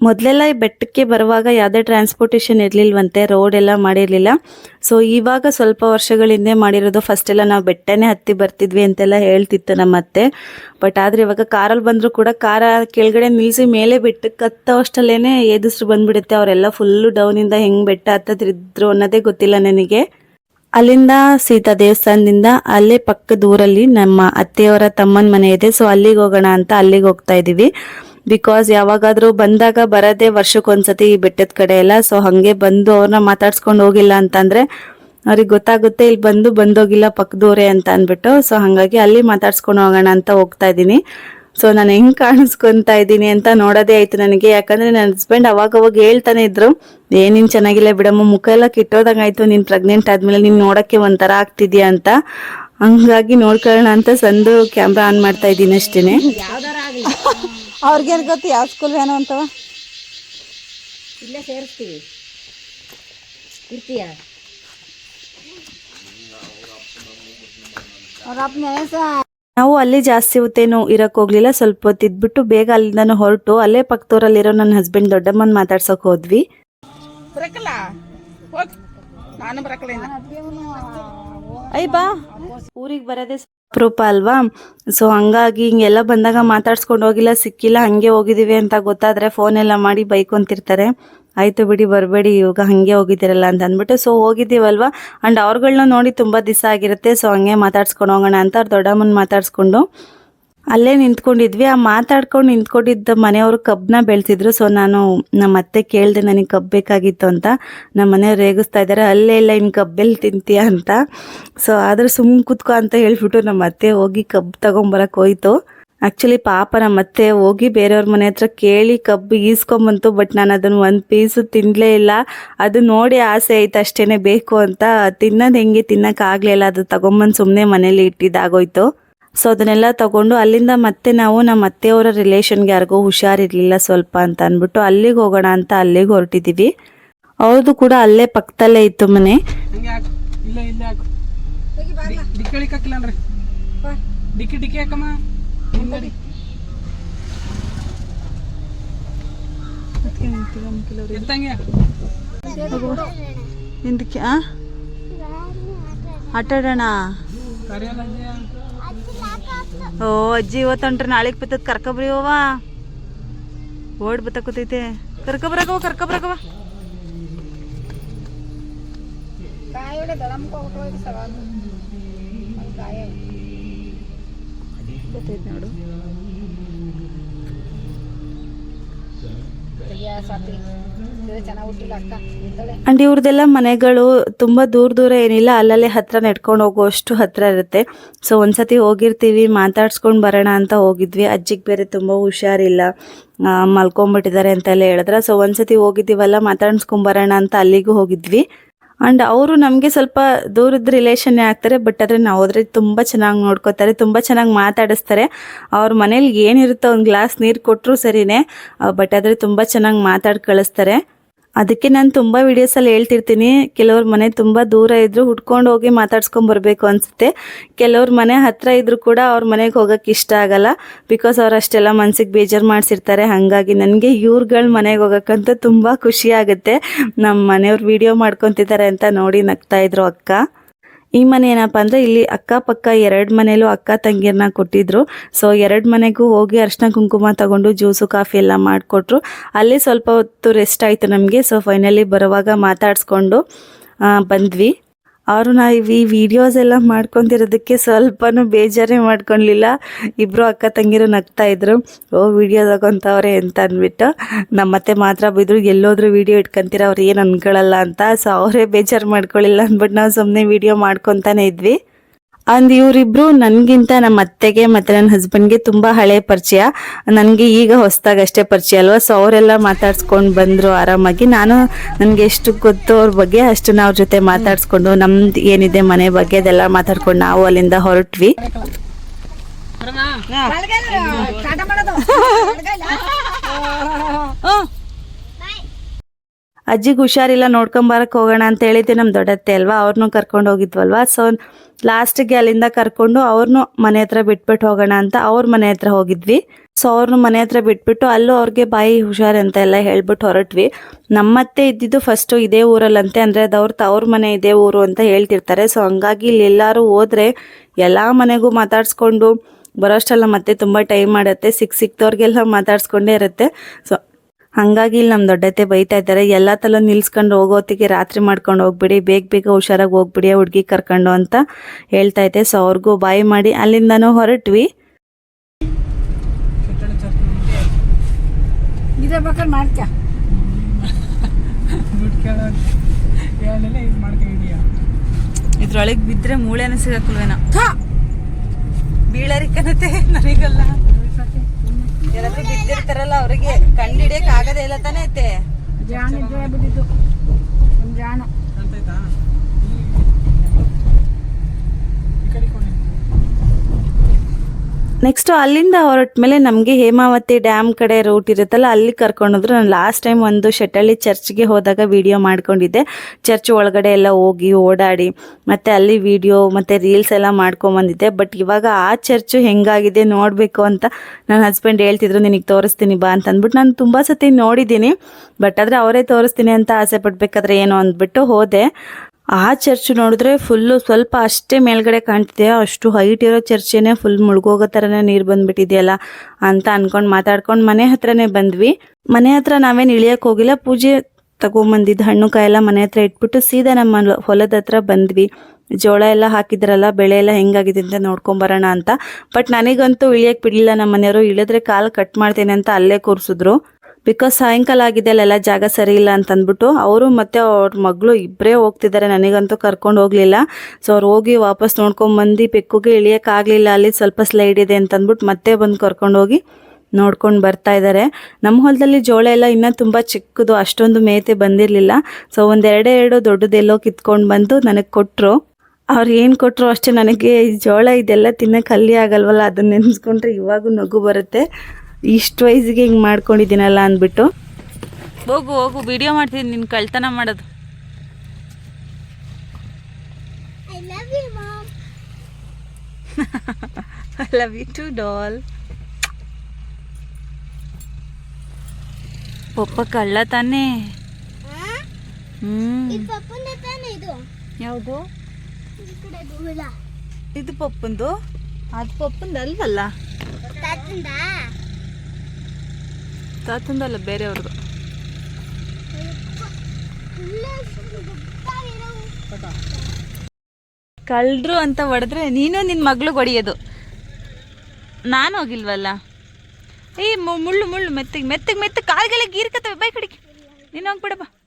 ಮೊದಲೆಲ್ಲ ಈ ಬೆಟ್ಟಕ್ಕೆ ಬರುವಾಗ ಯಾವುದೇ ಟ್ರಾನ್ಸ್ಪೋರ್ಟೇಷನ್ ಇರಲಿಲ್ವಂತೆ ರೋಡ್ ಎಲ್ಲ ಮಾಡಿರಲಿಲ್ಲ. ಸೊ ಇವಾಗ ಸ್ವಲ್ಪ ವರ್ಷಗಳ ಹಿಂದೆ ಮಾಡಿರೋದು ಫಸ್ಟ್ ಎಲ್ಲ ನಾವು ಬೆಟ್ಟನೇ ಹತ್ತಿ ಬರ್ತಿದ್ವಿ ಅಂತೆಲ್ಲ ಹೇಳ್ತಿತ್ತು ನಮ್ಮ ಅತ್ತೆ ಬಟ್ ಆದರೆ ಇವಾಗ ಕಾರಲ್ಲಿ ಬಂದರೂ ಕೂಡ ಕಾರ ಕೆಳಗಡೆ ನಿಲ್ಲಿಸಿ ಮೇಲೆ ಬೆಟ್ಟಕ್ಕೆ ಹತ್ತೋಷ್ಟಲ್ಲೇ ಎದುಸ್ರು ಬಂದ್ಬಿಡುತ್ತೆ. ಅವರೆಲ್ಲ ಫುಲ್ಲು ಡೌನಿಂದ ಹೆಂಗೆ ಬೆಟ್ಟ ಹತ್ತದ್ರಿದ್ರು ಅನ್ನೋದೇ ಗೊತ್ತಿಲ್ಲ ನನಗೆ. ಅಲ್ಲಿಂದ ಸೀತಾ ದೇವಸ್ಥಾನದಿಂದ ಅಲ್ಲೇ ಪಕ್ಕದ ಊರಲ್ಲಿ ನಮ್ಮ ಅತ್ತೆಯವರ ತಮ್ಮನ ಮನೆ ಇದೆ. ಸೊ ಅಲ್ಲಿಗೆ ಹೋಗೋಣ ಅಂತ ಅಲ್ಲಿಗೆ ಹೋಗ್ತಾ ಇದೀವಿ. ಬಿಕಾಸ್ ಯಾವಾಗಾದ್ರೂ ಬಂದಾಗ ಬರದೇ ವರ್ಷಕ್ಕೊಂದ್ಸತಿ ಈ ಬೆಟ್ಟದ ಕಡೆ ಎಲ್ಲ. ಸೊ ಹಂಗೆ ಬಂದು ಅವ್ರನ್ನ ಮಾತಾಡ್ಸ್ಕೊಂಡು ಹೋಗಿಲ್ಲ ಅಂತಂದ್ರೆ ಅವ್ರಿಗೆ ಗೊತ್ತಾಗುತ್ತೆ ಇಲ್ಲಿ ಬಂದು ಬಂದೋಗಿಲ್ಲ ಪಕ್ಕದವ್ರೆ ಅಂತ ಅಂದ್ಬಿಟ್ಟು. ಸೊ ಹಾಗಾಗಿ ಅಲ್ಲಿ ಮಾತಾಡ್ಸ್ಕೊಂಡು ಹೋಗೋಣ ಅಂತ ಹೋಗ್ತಾ ಇದ್ದೀನಿ. ಸೊ ನಾನು ಹೆಂಗ್ ಕಾಣಿಸ್ಕೊಂತಾ ಇದ್ದೀನಿ ಅಂತ ನೋಡೋದೇ ಆಯ್ತು ನನಗೆ. ಯಾಕಂದ್ರೆ ನನ್ನ ಹಸ್ಬೆಂಡ್ ಅವಾಗ ಅವಾಗ ಹೇಳ್ತಾನೆ ಇದ್ರು ಏನಿನ್ ಚೆನ್ನಾಗಿಲ್ಲ ಬಿಡಮ್ಮ, ಮುಖ ಎಲ್ಲ ಕಿಟ್ಟೋದಂಗಾಯ್ತು, ನೀನ್ ಪ್ರೆಗ್ನೆಂಟ್ ಆದ್ಮೇಲೆ ನೀನ್ ನೋಡಕ್ಕೆ ಒಂಥರ ಆಗ್ತಿದ್ಯಾ ಅಂತ. ಹಂಗಾಗಿ ನೋಡ್ಕೊಳ್ಳೋಣ ಅಂತ ಸಂದು ಕ್ಯಾಮ್ರಾ ಆನ್ ಮಾಡ್ತಾ ಇದ್ದೀನಿ ಅಷ್ಟೇನೆ. ಅವ್ರಿಗೇನು ಗೊತ್ತು ಯಾವ ಸ್ಕೂಲ್ ಏನು ಅಂತವ ಇಲ್ಲೇ ಸೇರಿಸ್ತೀವಿ. ಇರ್ತೀಯ? ಅವ್ರ ಅಪ್ಪನ ನಾವು ಅಲ್ಲಿ ಜಾಸ್ತಿ ಹೊತ್ತೇನು ಇರಕ್ ಹೋಗ್ಲಿಲ್ಲ. ಸ್ವಲ್ಪ ಹೊತ್ತಿದ್ಬಿಟ್ಟು ಬೇಗ ಅಲ್ಲಿಂದನು ಹೊರಟು. ಅಲ್ಲೇ ಪಕ್ಕದವರಲ್ಲಿರೋ ನನ್ನ ಹಸ್ಬೆಂಡ್ ದೊಡ್ಡಮ್ಮನ್ ಮಾತಾಡ್ಸಕ್ ಹೋದ್ವಿ. ಬರಕಲ್ಲ. ಹೋಗ್. ನಾನು ಬರಕಲ್ಲ ಇನ್ನ. ಐ ಬಾ. ಊರಿಗೆ ಬರೋದೇ ಅಪರೂಪ ಅಲ್ವಾ? ಸೊ ಹಂಗಾಗಿ ಹಿಂಗೆಲ್ಲ ಬಂದಾಗ ಮಾತಾಡ್ಸ್ಕೊಂಡು ಹೋಗಿಲ್ಲ, ಸಿಕ್ಕಿಲ್ಲ, ಹಂಗೆ ಹೋಗಿದ್ದೀವಿ ಅಂತ ಗೊತ್ತಾದರೆ ಫೋನ್ ಎಲ್ಲ ಮಾಡಿ ಬೈಕೊಂತಿರ್ತಾರೆ ಆಯಿತು ಬಿಡಿ, ಬರಬೇಡಿ, ಇವಾಗ ಹಂಗೆ ಹೋಗಿದ್ದೀರಲ್ಲ ಅಂತ ಅಂದ್ಬಿಟ್ಟು. ಸೊ ಹೋಗಿದ್ದೀವಲ್ವ? ಆ್ಯಂಡ್ ಅವ್ರುಗಳನ್ನ ನೋಡಿ ತುಂಬ ದಿವಸ ಆಗಿರುತ್ತೆ. ಸೊ ಹಂಗೆ ಮಾತಾಡ್ಸ್ಕೊಂಡು ಹೋಗೋಣ ಅಂತ ಅವ್ರು ದೊಡ್ಡಮ್ಮನ ಮಾತಾಡ್ಸ್ಕೊಂಡು. ಅಲ್ಲೇ ನಿಂತ್ಕೊಂಡಿದ್ವಿ. ಆ ಮಾತಾಡ್ಕೊಂಡು ನಿಂತ್ಕೊಂಡಿದ್ದ ಮನೆಯವರು ಕಬ್ಬನ್ನ ಬೆಳೆಸಿದ್ರು. ಸೊ ನಾನು ನಮ್ಮ ಅತ್ತೆ ಕೇಳಿದೆ, ನನಗೆ ಕಬ್ ಬೇಕಾಗಿತ್ತು ಅಂತ. ನಮ್ಮ ಮನೆಯವ್ರು ರೇಗಿಸ್ತಾ ಇದ್ದಾರೆ ಅಲ್ಲೇ ಇಲ್ಲ ಇನ್ನು ಕಬ್ಬೆಲ್ಲಿ ತಿಂತೀಯ? ಅಂತ. ಸೊ ಆದ್ರೆ ಸುಮ್ಮನೆ ಕೂತ್ಕೊ ಅಂತ ಹೇಳ್ಬಿಟ್ಟು ನಮ್ಮ ಅತ್ತೆ ಹೋಗಿ ಕಬ್ಬು ತಗೊಂಬರಕ್ಕೆ ಹೋಯ್ತು. ಆ್ಯಕ್ಚುಲಿ ಪಾಪ ನಮ್ಮ ಅತ್ತೆ ಹೋಗಿ ಬೇರೆಯವ್ರ ಮನೆ ಹತ್ರ ಕೇಳಿ ಕಬ್ಬು ಈಸ್ಕೊಂಬಂತು, ಬಟ್ ನಾನು ಅದನ್ನು ಒಂದು ಪೀಸು ತಿನ್ನಲೇ ಇಲ್ಲ. ಅದು ನೋಡಿ ಆಸೆ ಆಯ್ತು, ಅಷ್ಟೇನೆ ಬೇಕು ಅಂತ. ತಿನ್ನೋದು ಹೆಂಗೆ ತಿನ್ನೋಕ್ಕಾಗಲಿಲ್ಲ ಅದು ತಗೊಂಬಂದು ಸುಮ್ಮನೆ ಮನೇಲಿ ಇಟ್ಟಿದ್ದಾಗೋಯ್ತು. ಸೊ ಅದನ್ನೆಲ್ಲ ತಗೊಂಡು ಅಲ್ಲಿಂದ ಮತ್ತೆ ನಾವು ನಮ್ಮ ಅತ್ತೆಯವರ ರಿಲೇಷನ್ಗೆ ಯಾರಿಗೋ ಹುಷಾರಿರಲಿಲ್ಲ ಸ್ವಲ್ಪ ಅಂತ ಅಂದ್ಬಿಟ್ಟು ಅಲ್ಲಿಗೆ ಹೋಗೋಣ ಅಂತ ಅಲ್ಲಿಗೆ ಹೊರಟಿದ್ದೀವಿ ಅವ್ರದ್ದು ಕೂಡ ಅಲ್ಲೇ ಪಕ್ಕದಲ್ಲೇ ಇತ್ತು ಮನೆ. ಆಟಾಡೋಣ. ಹಿಂದಕ್ಕೆ ಆಟ ಆಡೋಣ ಕರಿಯಲ್ಲ ಅಜ್ಜಿಯ. ಓ ಅಜ್ಜಿ ಇವತ್ತು ಹೊಂಟ್ರೆ ನಾಳೆಗೆ ಬಿತ್ತದ ಕರ್ಕೊಬ್ರಿ ಅವ್ವ ಓಡ್ ಬತ್ತಕೋತೈತೆ ಕರ್ಕೊಬ್ರಕವ ಕರ್ಕೊಬ್ರಕವ ಗೊತ್ತೈತೆ ನೋಡು ಅಂಡ್ ಇವ್ರದೆಲ್ಲ ಮನೆಗಳು ತುಂಬಾ ದೂರ ದೂರ ಏನಿಲ್ಲ, ಅಲ್ಲಲ್ಲೇ ಹತ್ರ ನೆಡ್ಕೊಂಡು ಹೋಗುವಷ್ಟು ಹತ್ರ ಇರುತ್ತೆ. ಸೊ ಒಂದ್ಸತಿ ಹೋಗಿರ್ತೀವಿ, ಮಾತಾಡ್ಸ್ಕೊಂಡು ಬರೋಣ ಅಂತ ಹೋಗಿದ್ವಿ. ಅಜ್ಜಿಗೆ ಬೇರೆ ತುಂಬಾ ಹುಷಾರಿಲ್ಲ. ಮಲ್ಕೊಂಬಿಟ್ಟಿದ್ದಾರೆ ಅಂತೆಲ್ಲ ಹೇಳಿದ್ರ. ಸೊ ಒಂದ್ಸತಿ ಹೋಗಿದ್ದೀವಲ್ಲ, ಮಾತಾಡ್ಸ್ಕೊಂಡ್ ಬರೋಣ ಅಂತ ಅಲ್ಲಿಗೂ ಹೋಗಿದ್ವಿ. ಅಂಡ್ ಅವರು ನಮಗೆ ಸ್ವಲ್ಪ ದೂರದ ರಿಲೇಷನ್ನೇ ಆಗ್ತಾರೆ ಬಟ್ ಆದರೆ ನಾವು ಹೋದ್ರೆ ತುಂಬ ಚೆನ್ನಾಗಿ ನೋಡ್ಕೋತಾರೆ, ತುಂಬ ಚೆನ್ನಾಗಿ ಮಾತಾಡಿಸ್ತಾರೆ. ಅವ್ರ ಮನೇಲಿ ಏನಿರುತ್ತೋ ಒಂದು ಗ್ಲಾಸ್ ನೀರು ಕೊಟ್ಟರು ಸರಿನೇ ಬಟ್ ಆದರೆ ತುಂಬ ಚೆನ್ನಾಗಿ ಮಾತಾಡಿ ಕಳಿಸ್ತಾರೆ. ಅದಕ್ಕೆ ನಾನು ತುಂಬ ವೀಡಿಯೋಸಲ್ಲಿ ಹೇಳ್ತಿರ್ತೀನಿ. ಕೆಲವ್ರ ಮನೆ ತುಂಬ ದೂರ ಇದ್ರು ಹುಡ್ಕೊಂಡು ಹೋಗಿ ಮಾತಾಡ್ಸ್ಕೊಂಡ್ ಬರಬೇಕು ಅನ್ಸುತ್ತೆ. ಕೆಲವ್ರ ಮನೆ ಹತ್ರ ಇದ್ದರೂ ಕೂಡ ಅವ್ರ ಮನೆಗೆ ಹೋಗಕ್ಕೆ ಇಷ್ಟ ಆಗಲ್ಲ. ಬಿಕಾಸ್ ಅವ್ರು ಅಷ್ಟೆಲ್ಲ ಮನ್ಸಿಗೆ ಬೇಜಾರು ಮಾಡಿಸಿರ್ತಾರೆ. ಹಾಗಾಗಿ ನನಗೆ ಇವ್ರುಗಳ ಮನೆಗೆ ಹೋಗೋಕ್ಕಂತೂ ತುಂಬ ಖುಷಿ ಆಗುತ್ತೆ. ನಮ್ಮ ಮನೆಯವ್ರು ವಿಡಿಯೋ ಮಾಡ್ಕೊತಿದ್ದಾರೆ ಅಂತ ನೋಡಿ ನಗ್ತಾ ಇದ್ರು ಅಕ್ಕ. ಈ ಮನೆ ಏನಪ್ಪ ಅಂದರೆ ಇಲ್ಲಿ ಅಕ್ಕಪಕ್ಕ ಎರಡು ಮನೇಲೂ ಅಕ್ಕ ತಂಗಿಯರನ್ನ ಕೊಟ್ಟಿದ್ರು. ಸೊ ಎರಡು ಮನೆಗೂ ಹೋಗಿ ಅರ್ಶಿನ ಕುಂಕುಮ ತಗೊಂಡು ಜ್ಯೂಸು, ಕಾಫಿ ಎಲ್ಲ ಮಾಡಿಕೊಟ್ರು. ಅಲ್ಲಿ ಸ್ವಲ್ಪ ಹೊತ್ತು ರೆಸ್ಟ್ ಆಯಿತು ನಮಗೆ. ಸೊ ಫೈನಲಿ ಬರುವಾಗ ಮಾತಾಡಿಸ್ಕೊಂಡು ಬಂದ್ವಿ. ಅವರು ನಾವು ಈ ವಿಡಿಯೋಸ್ ಎಲ್ಲ ಮಾಡ್ಕೊಂತಿರೋದಕ್ಕೆ ಸ್ವಲ್ಪನೂ ಬೇಜಾರೇ ಮಾಡ್ಕೊಳ್ಲಿಲ್ಲ. ಇಬ್ಬರು ಅಕ್ಕ ತಂಗಿರು ನಗ್ತಾ ಇದ್ರು. ಓ ವಿಡಿಯೋ ತಗೊಂತವ್ರೆ ಅಂತ ಅಂದ್ಬಿಟ್ಟು ನಮ್ಮತ್ತೆ ಮಾತ್ರ ಬಿದ್ರು, ಎಲ್ಲೋದ್ರೂ ವಿಡಿಯೋ ಇಟ್ಕೊಂತೀರ? ಅವ್ರು ಏನು ಅನ್ಕೊಳಲ್ಲ ಅಂತ. ಸೊ ಅವರೇ ಬೇಜಾರು ಮಾಡ್ಕೊಳ್ಳಿಲ್ಲ ಅಂದ್ಬಿಟ್ಟು ನಾವು ಸುಮ್ಮನೆ ವಿಡಿಯೋ ಮಾಡ್ಕೊತಾನೆ ಇದ್ವಿ. ಅಂದ್ ಇವರಿಬ್ರು ನನಗಿಂತ ನಮ್ಮ ಅತ್ತೆಗೆ ಮತ್ತೆ ನನ್ನ ಹಸ್ಬೆಂಡ್ಗೆ ತುಂಬಾ ಹಳೆ ಪರಿಚಯ. ನನಗೆ ಈಗ ಹೊಸದಾಗಿ ಅಷ್ಟೇ ಪರಿಚಯ ಅಲ್ವಾ? ಸೊ ಅವರೆಲ್ಲ ಮಾತಾಡ್ಸ್ಕೊಂಡು ಬಂದ್ರು ಆರಾಮಾಗಿ. ನಾನು ನನಗೆ ಎಷ್ಟು ಗೊತ್ತು ಅವ್ರ ಬಗ್ಗೆ ಅಷ್ಟು ಅವ್ರ ಜೊತೆ ಮಾತಾಡ್ಸ್ಕೊಂಡು ನಮ್ದು ಏನಿದೆ ಮನೆ ಬಗ್ಗೆ ಅದೆಲ್ಲ ಮಾತಾಡ್ಕೊಂಡು ನಾವು ಅಲ್ಲಿಂದ ಹೊರಟ್ವಿ? ಅಜ್ಜಿಗೆ ಹುಷಾರಿಲ್ಲ ನೋಡ್ಕೊಂಬರಕ್ಕೆ ಹೋಗೋಣ ಅಂತ ಹೇಳಿದ್ದೆ ನಮ್ಮ ದೊಡ್ಡತ್ತೆ ಅಲ್ವಾ? ಅವ್ರನ್ನೂ ಕರ್ಕೊಂಡು ಹೋಗಿದ್ವಲ್ವಾ? ಸೊ ಲಾಸ್ಟಿಗೆ ಅಲ್ಲಿಂದ ಕರ್ಕೊಂಡು ಅವ್ರನ್ನೂ ಮನೆ ಹತ್ರ ಬಿಟ್ಬಿಟ್ಟು ಹೋಗೋಣ ಅಂತ ಅವ್ರ ಮನೆ ಹತ್ರ ಹೋಗಿದ್ವಿ. ಸೊ ಅವ್ರನ್ನ ಮನೆ ಹತ್ರ ಬಿಟ್ಬಿಟ್ಟು ಅಲ್ಲೂ ಅವ್ರಿಗೆ ಬಾಯಿ ಹುಷಾರ್ ಅಂತ ಎಲ್ಲ ಹೇಳ್ಬಿಟ್ಟು ಹೊರಟ್ವಿ. ನಮ್ಮತ್ತೆ ಇದ್ದಿದ್ದು ಫಸ್ಟು ಇದೇ ಊರಲ್ಲಂತೆ, ಅಂದರೆ ಅದು ಅವ್ರ ತವ್ರ ಮನೆ ಇದೇ ಊರು ಅಂತ ಹೇಳ್ತಿರ್ತಾರೆ. ಸೊ ಹಂಗಾಗಿ ಇಲ್ಲಿ ಎಲ್ಲರೂ ಹೋದ್ರೆ ಎಲ್ಲ ಮನೆಗೂ ಮಾತಾಡಿಸ್ಕೊಂಡು ಬರೋಷ್ಟೆಲ್ಲ ಮತ್ತೆ ತುಂಬ ಟೈಮ್ ಮಾಡುತ್ತೆ ಸಿಕ್ಕ ಸಿಕ್ತವ್ರಿಗೆಲ್ಲ ಮಾತಾಡ್ಸ್ಕೊಂಡೇ ಇರುತ್ತೆ. ಸೊ ಹಂಗಾಗಿ ಇಲ್ಲಿ ನಮ್ಮ ದೊಡ್ಡತ್ತೆ ಬೈತಾ ಇದ್ದಾರೆ. ಎಲ್ಲ ತಲ ನಿಲ್ಸ್ಕೊಂಡು ಹೋಗೋತ್ತಿಗೆ ರಾತ್ರಿ ಮಾಡ್ಕೊಂಡು ಹೋಗ್ಬಿಡಿ ಬೇಗ ಬೇಗ ಹುಷಾರಾಗಿ ಹೋಗ್ಬಿಡಿ ಹುಡುಗಿ ಕರ್ಕೊಂಡು ಅಂತ ಹೇಳ್ತಾ ಇದ್ದೆ. ಸೊ ಅವ್ರಿಗೂ ಬಾಯಿ ಮಾಡಿ ಅಲ್ಲಿಂದನೂ ಹೊರಟ್ವಿ. ಇದ್ರೊಳಗೆ ಬಿದ್ದರೆ ಮೂಳೆನ ಸಿಗಕ್ಕಲ್ವೇನ ಬೀಳರಿಕನತೆ ನನಗಲ್ಲ. ಬಿದ್ದಿರ್ತಾರಲ್ಲ ಅವ್ರಿಗೆ ಕಂಡಿಡಿಯಕ್ ಆಗದೇ ಇಲ್ಲ ತಾನೇ ಐತೆ ಜಾಣ ಇದ್ರೆ ಬಿದ್ದಿದ್ದು ಒಂದು ಜಾಣ ಕಾಣ್ತೈತಾ ಈ ಕಡೆ ಕೊಂಡು ನೆಕ್ಸ್ಟ್ ಅಲ್ಲಿಂದ ಹೊರಟ ಮೇಲೆ ನಮಗೆ ಹೇಮಾವತಿ ಡ್ಯಾಮ್ ಕಡೆ ರೂಟ್ ಇರುತ್ತಲ್ಲ, ಅಲ್ಲಿ ಕರ್ಕೊಂಡೋದ್ರು ನಾನು ಲಾಸ್ಟ್ ಟೈಮ್ ಒಂದು ಶೆಟ್ಟಳ್ಳಿ ಚರ್ಚ್ಗೆ ಹೋದಾಗ ವಿಡಿಯೋ ಮಾಡ್ಕೊಂಡಿದ್ದೆ. ಚರ್ಚ್ ಒಳಗಡೆ ಎಲ್ಲ ಹೋಗಿ ಓಡಾಡಿ, ಮತ್ತು ಅಲ್ಲಿ ವಿಡಿಯೋ ಮತ್ತು ರೀಲ್ಸ್ ಎಲ್ಲ ಮಾಡ್ಕೊಂಬಂದಿದ್ದೆ. ಬಟ್ ಇವಾಗ ಆ ಚರ್ಚು ಹೆಂಗಾಗಿದೆ ನೋಡಬೇಕು ಅಂತ ನನ್ನ ಹಸ್ಬೆಂಡ್ ಹೇಳ್ತಿದ್ರು, ನಿನಗೆ ತೋರಿಸ್ತೀನಿ ಬಾ ಅಂತ ಅಂದ್ಬಿಟ್ಟು ನಾನು ತುಂಬ ಸತಿ ನೋಡಿದ್ದೀನಿ. ಬಟ್ ಆದರೆ ಅವರೇ ತೋರಿಸ್ತೀನಿ ಅಂತ ಆಸೆ ಪಡ್ಬೇಕಾದ್ರೆ ಏನು ಅಂದ್ಬಿಟ್ಟು ಹೋದೆ. ಆ ಚರ್ಚ್ ನೋಡಿದ್ರೆ ಫುಲ್ಲು ಸ್ವಲ್ಪ ಅಷ್ಟೇ ಮೇಲ್ಗಡೆ ಕಾಣ್ತಿದೆ. ಅಷ್ಟು ಹೈಟ್ ಇರೋ ಚರ್ಚೇನೆ ಫುಲ್ ಮುಳುಗೋಗೋ ಥರನೇ ನೀರು ಬಂದ್ಬಿಟ್ಟಿದೆಯಲ್ಲ ಅಂತ ಅನ್ಕೊಂಡು ಮಾತಾಡ್ಕೊಂಡು ಮನೆ ಹತ್ರನೇ ಬಂದ್ವಿ. ಮನೆ ಹತ್ರ ನಾವೇನು ಇಳಿಯಕ್ಕೆ ಹೋಗಿಲ್ಲ. ಪೂಜೆ ತಗೊಂಬಂದಿದ್ದು ಹಣ್ಣು ಕಾಯೆಲ್ಲ ಮನೆ ಹತ್ರ ಇಟ್ಬಿಟ್ಟು ಸೀದಾ ನಮ್ಮ ಹೊಲದ ಹತ್ರ ಬಂದ್ವಿ. ಜೋಳ ಎಲ್ಲ ಹಾಕಿದ್ರಲ್ಲ, ಬೆಳೆ ಎಲ್ಲ ಹೆಂಗಾಗಿದೆ ಅಂತ ನೋಡ್ಕೊಂಬರೋಣ ಅಂತ. ಬಟ್ ನನಗಂತೂ ಇಳಿಯಕ್ಕೆ ಬಿಡಲಿಲ್ಲ ನಮ್ಮ ಮನೆಯವರು ಇಳಿದ್ರೆ ಕಾಲು ಕಟ್ ಮಾಡ್ತೇನೆ ಅಂತ ಅಲ್ಲೇ ಕೂರಿಸಿದ್ರು. ಬಿಕಾಸ್ ಸಾಯಂಕಾಲ ಆಗಿದೆ, ಅಲ್ಲೆಲ್ಲ ಜಾಗ ಸರಿ ಇಲ್ಲ ಅಂತ ಅಂದ್ಬಿಟ್ಟು ಅವರು ಮತ್ತು ಅವ್ರ ಮಗಳು ಇಬ್ಬರೇ ಹೋಗ್ತಿದ್ದಾರೆ. ನನಗಂತೂ ಕರ್ಕೊಂಡು ಹೋಗಲಿಲ್ಲ. ಸೊ ಅವ್ರು ಹೋಗಿ ವಾಪಸ್ ನೋಡ್ಕೊಂಬಂದು ಪೆಕ್ಕುಗೆ ಇಳಿಯೋಕ್ಕಾಗಲಿಲ್ಲ ಅಲ್ಲಿ ಸ್ವಲ್ಪ ಸ್ಲೈಡ್ ಇದೆ ಅಂತ ಅಂದ್ಬಿಟ್ಟು ಮತ್ತೆ ಬಂದು ಕರ್ಕೊಂಡು ಹೋಗಿ ನೋಡ್ಕೊಂಡು ಬರ್ತಾ ಇದ್ದಾರೆ ನಮ್ಮ ಹೊಲದಲ್ಲಿ ಜೋಳ ಎಲ್ಲ ಇನ್ನೂ ತುಂಬ ಚಿಕ್ಕದು, ಅಷ್ಟೊಂದು ಮೇತೆ ಬಂದಿರಲಿಲ್ಲ. ಸೊ ಎರಡು ದೊಡ್ಡದೆಲ್ಲೋ ಕಿತ್ಕೊಂಡು ಬಂದು ನನಗೆ ಕೊಟ್ಟರು ಅವ್ರು ಏನು ಕೊಟ್ಟರು ಅಷ್ಟೇ ನನಗೆ ಜೋಳ ಇದೆಲ್ಲ ತಿನ್ನೋಕೆ ಅಲ್ಲಿ ಆಗಲ್ವಲ್ಲ? ಅದನ್ನ ನೆನೆಸ್ಕೊಂಡ್ರೆ ಇವಾಗೂ ನಗು ಬರುತ್ತೆ. ಇಷ್ಟು ವಯಸ್ಸಿಗೆ ಹಿಂಗೆ ಮಾಡ್ಕೊಂಡಿದ್ದೀನಲ್ಲ ಅಂದ್ಬಿಟ್ಟು. ಹೋಗು ಹೋಗು ವಿಡಿಯೋ ಮಾಡ್ತೀನಿ ನಿನ್ ಕಳ್ತನ ಮಾಡೋದು. I love you mom love you too doll ಪಪ್ಪ ಕಳ್ಳ ತಾನೇ. ಹ್ಮ್. ಇದು ಪಪ್ಪಂದ ತಾನೇ ಇದು? ಯಾವುದು? ಇದು ಪಪ್ಪಂದು? ಅದು ಪಪ್ಪಂದು ಅಲ್ವಲ್ಲ? ತಾತಂದ? ತಾತಂದಲ್ಲ, ಬೇರೆಯವ್ರದ್ದು. ಕಳ್ಳರು ಅಂತ ಹೊಡೆದ್ರೆ ನೀನು ನಿನ್ನ ಮಗಳು ಹೊಡೆಯೋದು. ನಾನು ಹೋಗಿಲ್ವಲ್ಲ? ಮು- ಮುಳ್ಳು ಮುಳ್ಳು, ಮೆತ್ತಗೆ ಮೆತ್ತಗೆ ಮೆತ್ತಗೆ ಕಾಲ್ಗೆಲ್ಲ ಗೀರ್ಕತ್ತವೆ. ಬೈ ಕಡಿಕೆ ನೀನು ಹೋಗ್ಬಿಡಪ್ಪ.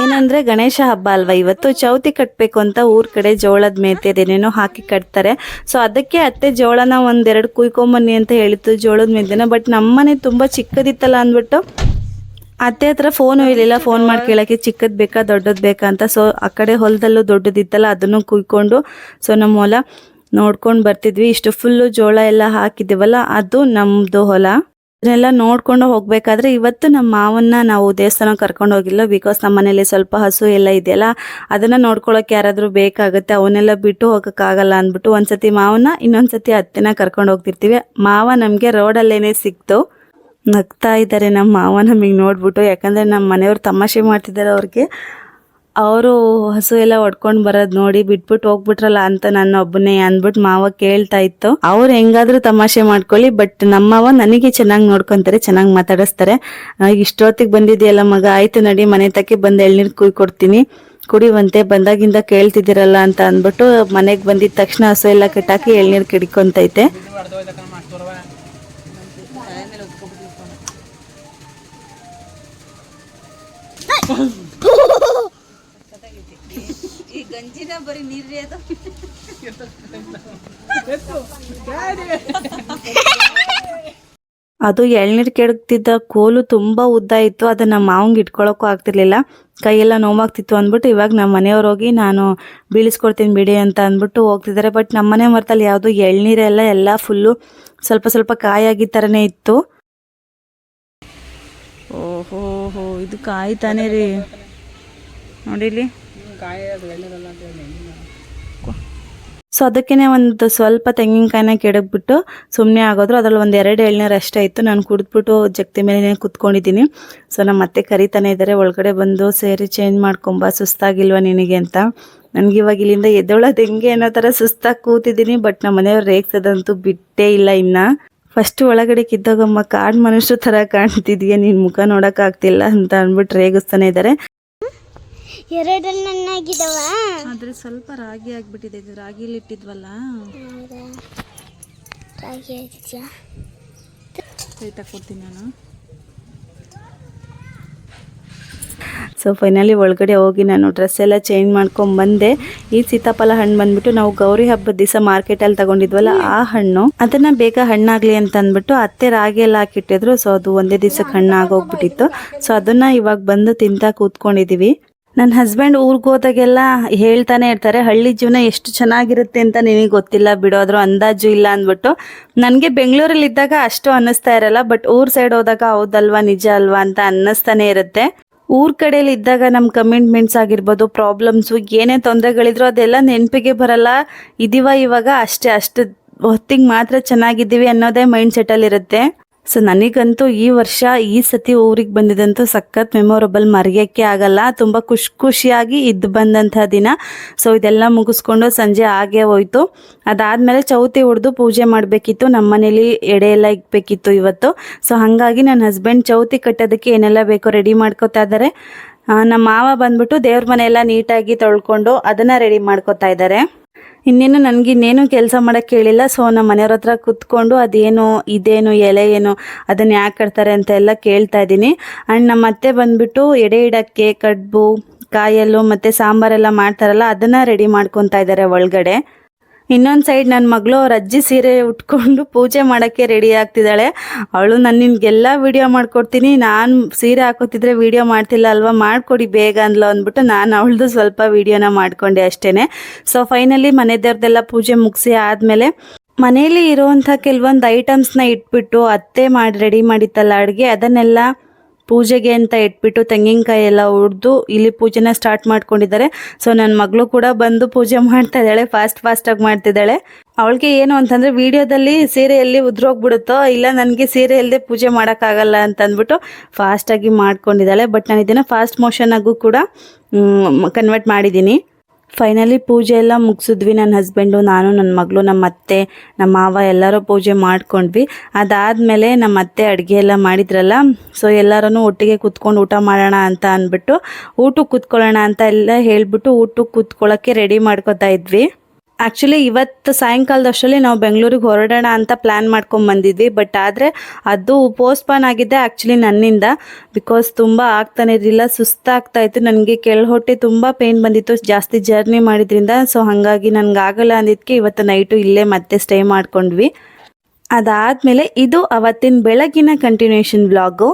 ಏನಂದ್ರೆ ಗಣೇಶ ಹಬ್ಬ ಅಲ್ವಾ? ಇವತ್ತು ಚೌತಿ ಕಟ್ಬೇಕು ಅಂತ ಊರ್ ಕಡೆ ಜೋಳದ ಮೇತೆ ಅದೇನೇನೋ ಹಾಕಿ ಕಟ್ತಾರೆ. ಸೊ ಅದಕ್ಕೆ ಅತ್ತೆ ಜೋಳನ ಒಂದೆರಡು ಕುಯ್ಕೊಂಬನ್ನಿ ಅಂತ ಹೇಳಿತ್ತು ಜೋಳದ ಮೇತೆನ ಬಟ್ ನಮ್ಮನೆ ತುಂಬಾ ಚಿಕ್ಕದಿತ್ತಲ್ಲ ಅಂದ್ಬಿಟ್ಟು ಅತ್ತೆ ಹತ್ರ ಫೋನು ಇರಲಿಲ್ಲ. ಫೋನ್ ಮಾಡಿ ಕೇಳಕ್ಕೆ ಚಿಕ್ಕದ್ ಬೇಕಾ, ದೊಡ್ಡದ್ ಬೇಕಾ ಅಂತ. ಸೊ ಆ ಕಡೆ ಹೊಲದಲ್ಲೂ ದೊಡ್ಡದಿತ್ತಲ್ಲ, ಅದನ್ನು ಕುಯ್ಕೊಂಡು. ಸೊ ನಮ್ಮ ಹೊಲ ನೋಡ್ಕೊಂಡು ಬರ್ತಿದ್ವಿ. ಇಷ್ಟು ಫುಲ್ಲು ಜೋಳ ಎಲ್ಲ ಹಾಕಿದ್ದೀವಲ್ಲ, ಅದು ನಮ್ಮದು ಹೊಲ. ಇದನ್ನೆಲ್ಲ ನೋಡ್ಕೊಂಡು ಹೋಗ್ಬೇಕಾದ್ರೆ ಇವತ್ತು ನಮ್ಮ ಮಾವನ್ನ ನಾವು ದೇವಸ್ಥಾನ ಕರ್ಕೊಂಡು ಹೋಗಿಲ್ಲ ಬಿಕಾಸ್ ನಮ್ಮ ಮನೇಲಿ ಸ್ವಲ್ಪ ಹಸು ಎಲ್ಲ ಇದೆಯಲ್ಲ, ಅದನ್ನ ನೋಡ್ಕೊಳಕ್ಕೆ ಯಾರಾದ್ರೂ ಬೇಕಾಗುತ್ತೆ, ಅವನ್ನೆಲ್ಲ ಬಿಟ್ಟು ಹೋಗಕ್ಕಾಗಲ್ಲ ಅಂದ್ಬಿಟ್ಟು ಒಂದ್ಸತಿ ಮಾವನ್ನ, ಇನ್ನೊಂದ್ಸತಿ ಅತ್ತೆನ ಕರ್ಕೊಂಡು ಹೋಗ್ತಿರ್ತೀವಿ. ಮಾವ ನಮಗೆ ರೋಡಲ್ಲೇನೆ ಸಿಕ್ತು. ನಗ್ತಾ ಇದ್ದಾರೆ ನಮ್ಮ ಮಾವ ನಮಗೆ ನೋಡ್ಬಿಟ್ಟು, ಯಾಕಂದ್ರೆ ನಮ್ಮ ಮನೆಯವ್ರು ತಮಾಷೆ ಮಾಡ್ತಿದ್ದಾರೆ ಅವ್ರಿಗೆ. ಅವರು ಹಸು ಎಲ್ಲ ಹೊಡ್ಕೊಂಡು ಬರೋದು ನೋಡಿ ಬಿಟ್ಬಿಟ್ಟು ಹೋಗ್ಬಿಟ್ರಲ್ಲ ಅಂತ ನನ್ನ ಒಬ್ಬನೇ ಅಂದ್ಬಿಟ್ಟು ಮಾವ ಕೇಳ್ತಾ ಇತ್ತು. ಅವ್ರು ಹೆಂಗಾದ್ರೂ ತಮಾಷೆ ಮಾಡ್ಕೊಳ್ಳಿ ಬಟ್ ನಮ್ಮವ ನನಗೆ ಚೆನ್ನಾಗಿ ನೋಡ್ಕೊಂತಾರೆ, ಚೆನ್ನಾಗಿ ಮಾತಾಡಿಸ್ತಾರೆ. ಇಷ್ಟೊತ್ತಿಗೆ ಬಂದಿದೆಯಲ್ಲ ಮಗ, ಆಯ್ತು ನಡಿ, ಮನೆ ತಕ್ಕೆ ಬಂದು ಎಳ್ನೀರು ಕುಯ್ ಕೊಡ್ತೀನಿ. ಕುಡಿವಂತೆ, ಬಂದಾಗಿಂದ ಕೇಳ್ತಿದ್ದೀರಲ್ಲ ಅಂತ ಅಂದ್ಬಿಟ್ಟು ಮನೆಗೆ ಬಂದಿದ ತಕ್ಷಣ ಹಸು ಎಲ್ಲ ಕಟ್ಟಾಕಿ ಎಳ್ನೀರು ಕಿಡ್ಕೊಂತೈತೆ *laughs* ಇದು ಅರ್ಧೋಯ್ತಕ್ಕ ಮಾಡ್ತೋರವ ಈ ಗಂಜಿನ ಬರೀ ನೀರ್ರಿ ಅದು. ಅದು ಎಳ್ನೀರು ಕೆಡಗ್ತಿದ್ದ ಕೋಲು ತುಂಬಾ ಉದ್ದ ಇತ್ತು ಅದನ್ನ ಮಾವಂಗೆ ಇಟ್ಕೊಳ್ಳೋಕ್ಕೂ ಆಗ್ತಿರ್ಲಿಲ್ಲ. ಕೈಯೆಲ್ಲ ನೋವಾಗ್ತಿತ್ತು ಅಂದ್ಬಿಟ್ಟು ಇವಾಗ ನಮ್ಮ ಮನೆಯವ್ರು ಹೋಗಿ ನಾನು ಬೀಳಿಸ್ಕೊಡ್ತೀನಿ ಬಿಡಿ ಅಂತ ಅಂದ್ಬಿಟ್ಟು ಹೋಗ್ತಿದ್ದಾರೆ ಬಟ್ ನಮ್ಮ ಮನೆ ಮರದಲ್ಲಿ ಯಾವುದು ಎಳ್ನೀರೆಲ್ಲ ಎಲ್ಲ ಫುಲ್ಲು ಸ್ವಲ್ಪ ಸ್ವಲ್ಪ ಕಾಯಾಗಿ ಥರನೇ ಇತ್ತು. ಓಹೋಹೋ ಇದು ಕಾಯಿ ತಾನೇ ರೀ. ನೋಡಿಲಿ ಸೊ ಅದಕ್ಕೇನೆ ಒಂದು ಸ್ವಲ್ಪ ತೆಂಗಿನಕಾಯಿನ ಕೆಡಕ್ಬಿಟ್ಟು ಸುಮ್ಮನೆ ಆಗೋದ್ರು, ಅದ್ರಲ್ಲಿ ಒಂದು ಎರಡು ಎಳ್ನೀರು ಅಷ್ಟೇ ಇತ್ತು. ನಾನು ಕುಡಿದ್ಬಿಟ್ಟು ಜಗ್ತಿ ಮೇಲೆ ಕುತ್ಕೊಂಡಿದ್ದೀನಿ. ಸೊ ನಮ್ಮ ಮತ್ತೆ ಕರಿತಾನೆ ಇದ್ದಾರೆ ಒಳಗಡೆ ಬಂದು ಸೇರಿ ಚೇಂಜ್ ಮಾಡ್ಕೊಂಬ ಸುಸ್ತಾಗಿಲ್ವ ನಿನಗೆ ಅಂತ. ನನಗೆ ಇವಾಗ ಇಲ್ಲಿಂದ ಎದ್ದೊಳೋದು ಹೆಂಗೆ ಅನ್ನೋ ಥರ ಸುಸ್ತಾಗಿ ಕೂತಿದ್ದೀನಿ, ಬಟ್ ನಮ್ಮ ಮನೆಯವ್ರು ರೇಗ್ತದಂತೂ ಬಿಟ್ಟೇ ಇಲ್ಲ ಇನ್ನು. ಫಸ್ಟ್ ಒಳಗಡೆ ಕಿದ್ದಾಗಮ್ಮ ಕಾಡು ಮನುಷ್ಯರು ಥರ ಕಾಣ್ತಿದ್ಯಾ ನಿನ್ನ ಮುಖ ನೋಡೋಕ್ಕಾಗ್ತಿಲ್ಲ ಅಂತ ಅಂದ್ಬಿಟ್ಟು ರೇಗಿಸ್ತಾನೆ ಇದ್ದಾರೆ ಎರಡು ಆದ್ರೆ ಆದರೆ ಸ್ವಲ್ಪ ರಾಗಿ ಆಗ್ಬಿಟ್ಟಿದೆ ಇದು ರಾಗಿಲಿ ಇಟ್ಟಿದ್ವಲ್ಲ. ರಾಗಿ ಆಗಿದ್ಯಾ? ಕೊಡ್ತೀನಿ ನಾನು. ಸೊ ಫೈನಲಿ ಒಳಗಡೆ ಹೋಗಿ ನಾನು ಡ್ರೆಸ್ ಎಲ್ಲ ಚೇಂಜ್ ಮಾಡ್ಕೊಂಡ್ ಬಂದೆ. ಈ ಸೀತಾಫಲ ಹಣ್ಣು ಬಂದ್ಬಿಟ್ಟು ನಾವು ಗೌರಿ ಹಬ್ಬದ ದಿವಸ ಮಾರ್ಕೆಟಲ್ಲಿ ತಗೊಂಡಿದ್ವಲ್ಲ ಆ ಹಣ್ಣು. ಅದನ್ನ ಬೇಗ ಹಣ್ಣಾಗ್ಲಿ ಅಂತ ಅಂದ್ಬಿಟ್ಟು ಅತ್ತೆ ರಾಗಿ ಎಲ್ಲ ಹಾಕಿಟ್ಟಿದ್ರು. ಸೊ ಅದು ಒಂದೇ ದಿವಸಕ್ಕೆ ಹಣ್ಣು ಆಗೋಗ್ಬಿಟ್ಟಿತ್ತು ಸೊ ಅದನ್ನ ಇವಾಗ ಬಂದು ತಿಂತಾ ಕೂತ್ಕೊಂಡಿದೀವಿ. ನನ್ನ ಹಸ್ಬೆಂಡ್ ಊರಿಗೆ ಹೋದಾಗೆಲ್ಲ ಹೇಳ್ತಾನೆ ಇರ್ತಾರೆ, ಹಳ್ಳಿ ಜೀವನ ಎಷ್ಟು ಚೆನ್ನಾಗಿರುತ್ತೆ ಅಂತ ನಿನಗೆ ಗೊತ್ತಿಲ್ಲ ಬಿಡೋದ್ರು ಅಂದಾಜು ಇಲ್ಲ ಅಂದ್ಬಿಟ್ಟು. ನನಗೆ ಬೆಂಗಳೂರಲ್ಲಿ ಇದ್ದಾಗ ಅಷ್ಟು ಅನ್ನಿಸ್ತಾ ಇರಲ್ಲ, ಬಟ್ ಊರ್ ಸೈಡ್ ಹೋದಾಗ ಹೌದಲ್ವಾ, ನಿಜ ಅಲ್ವಾ ಅಂತ ಅನ್ನಿಸ್ತಾನೆ ಇರುತ್ತೆ. ಊರ್ ಕಡೆಯಲ್ಲಿ ಇದ್ದಾಗ ನಮ್ಮ ಕಮಿಟ್ಮೆಂಟ್ಸ್ ಆಗಿರ್ಬೋದು ಪ್ರಾಬ್ಲಮ್ಸು ಏನೇ ತೊಂದರೆಗಳಿದ್ರು ಅದೆಲ್ಲ ನೆನಪಿಗೆ ಬರಲ್ಲ. ಇದೀವ ಇವಾಗ ಅಷ್ಟೇ, ಅಷ್ಟು ಹೊತ್ತಿಗೆ ಮಾತ್ರ ಚೆನ್ನಾಗಿದ್ದೀವಿ ಅನ್ನೋದೇ ಮೈಂಡ್ ಸೆಟ್ಟಲ್ಲಿ ಇರುತ್ತೆ ಸೊ ನನಗಂತೂ ಈ ವರ್ಷ ಈ ಸತಿ ಊರಿಗೆ ಬಂದಿದ್ದಂತೂ ಸಖತ್ ಮೆಮೊರಬಲ್ ಮರೆಯೋಕ್ಕೆ ಆಗಲ್ಲ. ತುಂಬ ಖುಷಿ ಖುಷಿಯಾಗಿ ಇದ್ದು ಬಂದಂಥ ದಿನ. ಸೊ ಇದೆಲ್ಲ ಮುಗಿಸ್ಕೊಂಡು ಸಂಜೆ ಆಗೇ ಹೋಯ್ತು. ಅದಾದಮೇಲೆ ಚೌತಿ ಹೊಡೆದು ಪೂಜೆ ಮಾಡಬೇಕಿತ್ತು. ನಮ್ಮ ಮನೇಲಿ ಎಡೆ ಎಲ್ಲ ಇಕ್ಬೇಕಿತ್ತು ಇವತ್ತು. ಸೊ ಹಾಗಾಗಿ ನನ್ನ ಹಸ್ಬೆಂಡ್ ಚೌತಿ ಕಟ್ಟೋದಕ್ಕೆ ಏನೆಲ್ಲ ಬೇಕೋ ರೆಡಿ ಮಾಡ್ಕೋತಾ ಇದ್ದಾರೆ. ನಮ್ಮ ಮಾವ ಬಂದ್ಬಿಟ್ಟು ದೇವ್ರ ಮನೆ ಎಲ್ಲ ನೀಟಾಗಿ ತೊಳ್ಕೊಂಡು ಅದನ್ನು ರೆಡಿ ಮಾಡ್ಕೋತಾ ಇದ್ದಾರೆ. ಇನ್ನೇನು ನನಗೆ ಇನ್ನೇನು ಕೆಲಸ ಮಾಡೋಕ್ಕೆ ಕೇಳಿಲ್ಲ. ಸೊ ನಮ್ಮ ಮನೆಯವ್ರ ಹತ್ರ ಕುತ್ಕೊಂಡು ಅದೇನು, ಇದೇನು, ಎಲೆ ಏನು, ಅದನ್ನು ಯಾಕೆ ಕಟ್ತಾರೆ ಅಂತ ಎಲ್ಲ ಕೇಳ್ತಾ ಇದ್ದೀನಿ. ಆ್ಯಂಡ್ ನಮ್ಮ ಅತ್ತೆ ಬಂದ್ಬಿಟ್ಟು ಎಡೆ ಇಡೋಕ್ಕೆ ಕಡ್ಬು ಕಾಯಲ್ಲು ಮತ್ತು ಸಾಂಬಾರೆಲ್ಲ ಮಾಡ್ತಾರಲ್ಲ, ಅದನ್ನು ರೆಡಿ ಮಾಡ್ಕೊತಾ ಇದ್ದಾರೆ ಒಳಗಡೆ. ಇನ್ನೊಂದು ಸೈಡ್ ನನ್ನ ಮಗಳು ಅವ್ರ ಅಜ್ಜಿ ಸೀರೆ ಉಟ್ಕೊಂಡು ಪೂಜೆ ಮಾಡೋಕ್ಕೆ ರೆಡಿ ಆಗ್ತಿದ್ದಾಳೆ. ಅವಳು ನಾನು ನಿನ್ಗೆಲ್ಲ ವಿಡಿಯೋ ಮಾಡ್ಕೊಡ್ತೀನಿ. ನಾನು ಸೀರೆ ಹಾಕೋತಿದ್ರೆ ವಿಡಿಯೋ ಮಾಡ್ತಿಲ್ಲ ಅಲ್ವಾ? ಮಾಡಿಕೊಡಿ ಬೇಗ ಅಂದ್ಲೋ ಅಂದ್ಬಿಟ್ಟು ನಾನು ಅವಳದು ಸ್ವಲ್ಪ ವೀಡಿಯೋನ ಮಾಡಿಕೊಂಡೆ ಅಷ್ಟೇ ಸೊ ಫೈನಲಿ ಮನೆ ದೇವ್ರದ್ದೆಲ್ಲ ಪೂಜೆ ಮುಗಿಸಿ ಆದಮೇಲೆ ಮನೆಯಲ್ಲಿ ಇರುವಂಥ ಕೆಲವೊಂದು ಐಟಮ್ಸ್ನ ಇಟ್ಬಿಟ್ಟು ಅತ್ತೆ ಮಾಡಿ ರೆಡಿ ಮಾಡಿತ್ತಲ್ಲ ಅಡುಗೆ, ಅದನ್ನೆಲ್ಲ ಪೂಜೆಗೆ ಅಂತ ಇಟ್ಬಿಟ್ಟು ತೆಂಗಿನಕಾಯಿ ಎಲ್ಲ ಹುರಿದು ಇಲ್ಲಿ ಪೂಜೆನ ಸ್ಟಾರ್ಟ್ ಮಾಡ್ಕೊಂಡಿದ್ದಾರೆ. ಸೊ ನನ್ನ ಮಗಳು ಕೂಡ ಬಂದು ಪೂಜೆ ಮಾಡ್ತಾ ಇದ್ದಾಳೆ ಫಾಸ್ಟ್ ಫಾಸ್ಟಾಗಿ ಮಾಡ್ತಿದ್ದಾಳೆ. ಅವಳಿಗೆ ಏನು ಅಂತಂದ್ರೆ ವಿಡಿಯೋದಲ್ಲಿ ಸೀರೆಯಲ್ಲಿ ಉದ್ರೋಗ್ಬಿಡುತ್ತೋ ಇಲ್ಲ ನನಗೆ ಸೀರೆ ಇಲ್ಲದೆ ಪೂಜೆ ಮಾಡೋಕ್ಕಾಗಲ್ಲ ಅಂತ ಅಂದ್ಬಿಟ್ಟು ಫಾಸ್ಟಾಗಿ ಮಾಡ್ಕೊಂಡಿದ್ದಾಳೆ. ಬಟ್ ನಾನು ಇದನ್ನು ಫಾಸ್ಟ್ ಮೋಷನ್ ಆಗೂ ಕೂಡ ಕನ್ವರ್ಟ್ ಮಾಡಿದ್ದೀನಿ. ಫೈನಲಿ ಪೂಜೆ ಎಲ್ಲ ಮುಗಿಸಿದ್ವಿ. ನನ್ನ ಹಸ್ಬೆಂಡು ನಾನು ನನ್ನ ಮಗಳು ನಮ್ಮ ಅತ್ತೆ ನಮ್ಮ ಮಾವ ಎಲ್ಲರೂ ಪೂಜೆ ಮಾಡ್ಕೊಂಡ್ವಿ. ಅದಾದಮೇಲೆ ನಮ್ಮ ಅತ್ತೆ ಅಡುಗೆ ಎಲ್ಲ ಮಾಡಿದ್ರಲ್ಲ ಸೊ ಎಲ್ಲರೂ ಒಟ್ಟಿಗೆ ಕೂತ್ಕೊಂಡು ಊಟ ಮಾಡೋಣ ಅಂತ ಅಂದ್ಬಿಟ್ಟು ಊಟಕ್ಕೆ ಕೂತ್ಕೊಳ್ಳೋಣ ಅಂತ ಎಲ್ಲ ಹೇಳಿಬಿಟ್ಟು ಊಟಕ್ಕೆ ಕೂತ್ಕೊಳ್ಳೋಕ್ಕೆ ರೆಡಿ ಮಾಡ್ಕೋತಾ ಇದ್ವಿ. ಆ್ಯಕ್ಚುಲಿ ಇವತ್ತು ಸಾಯಂಕಾಲದಷ್ಟರಲ್ಲಿ ನಾವು ಬೆಂಗಳೂರಿಗೆ ಹೊರಡೋಣ ಅಂತ ಪ್ಲ್ಯಾನ್ ಮಾಡ್ಕೊಂಡು ಬಂದಿದ್ವಿ. ಬಟ್ ಆದರೆ ಅದು ಪೋಸ್ಟ್ಪಾನ್ ಆಗಿದೆ ಆ್ಯಕ್ಚುಲಿ ನನ್ನಿಂದ. ಬಿಕಾಸ್ ತುಂಬ ಆಗ್ತಾನೆ ಇರಲಿಲ್ಲ, ಸುಸ್ತಾಗ್ತಾ ಇತ್ತು. ನನಗೆ ಕೆಳ ಹೊಟ್ಟೆ ತುಂಬ ಪೇನ್ ಬಂದಿತ್ತು. ಜಾಸ್ತಿ ಜರ್ನಿ ಮಾಡಿದ್ರಿಂದ. ಸೊ ಹಾಗಾಗಿ ನನಗೆ ಆಗಲ್ಲ ಅಂದಿದ್ದಕ್ಕೆ ಇವತ್ತು ನೈಟು ಇಲ್ಲೇ ಮತ್ತೆ ಸ್ಟೇ ಮಾಡ್ಕೊಂಡ್ವಿ. ಅದಾದಮೇಲೆ ಇದು ಅವತ್ತಿನ ಬೆಳಗಿನ ಕಂಟಿನ್ಯೂಷನ್ ವ್ಲಾಗು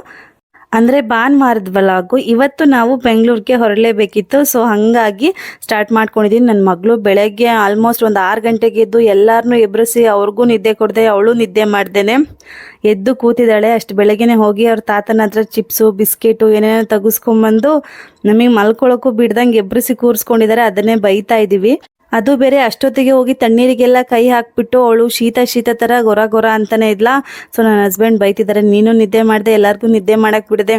ಅಂದರೆ ಭಾನುವಾರದ ವ್ಲಾಗು ಇವತ್ತು ನಾವು ಬೆಂಗಳೂರಿಗೆ ಹೊರಲೇಬೇಕಿತ್ತು ಸೊ ಹಾಗಾಗಿ ಸ್ಟಾರ್ಟ್ ಮಾಡ್ಕೊಂಡಿದ್ದೀನಿ ನನ್ನ ಮಗಳು ಬೆಳಗ್ಗೆ ಆಲ್ಮೋಸ್ಟ್ ಒಂದು ಆರು ಗಂಟೆಗೆ ಎದ್ದು ಎಲ್ಲರನ್ನೂ ಎಬ್ಬರಿಸಿ ಅವ್ರಿಗೂ ನಿದ್ದೆ ಕೊಡದೆ, ಅವಳು ನಿದ್ದೆ ಮಾಡ್ದೇನೆ. ಎದ್ದು ಕೂತಿದ್ದಾಳೆ. ಅಷ್ಟು ಬೆಳಗ್ಗೆನೆ ಹೋಗಿ ಅವ್ರ ತಾತನ ಹತ್ರ ಚಿಪ್ಸು ಬಿಸ್ಕೆಟು ಏನೇನೋ ತೆಗೆಸ್ಕೊಂಬಂದು ನಮಗೆ ಮಲ್ಕೊಳ್ಳೋಕ್ಕೂ ಬಿಡ್ದಂಗೆ ಎಬ್ಬರಿಸಿ ಕೂರಿಸ್ಕೊಂಡಿದ್ದಾರೆ ಅದನ್ನೇ ಬೈತಾ ಇದ್ದೀವಿ ಅದು ಬೇರೆ ಅಷ್ಟೊತ್ತಿಗೆ ಹೋಗಿ ತಣ್ಣೀರಿಗೆಲ್ಲ ಕೈ ಹಾಕ್ಬಿಟ್ಟು ಅವಳು ಶೀತ ಶೀತ ಥರ ಗೊರ ಗೊರ ಅಂತಾನೆ ಇದ್ಲಾ. ಸೊ ನನ್ನ ಹಸ್ಬೆಂಡ್ ಬೈತಿದ್ದಾರೆ ನೀನು ನಿದ್ದೆ ಮಾಡಿದೆ, ಎಲ್ಲರಿಗೂ ನಿದ್ದೆ ಮಾಡಕ್ ಬಿಡದೆ.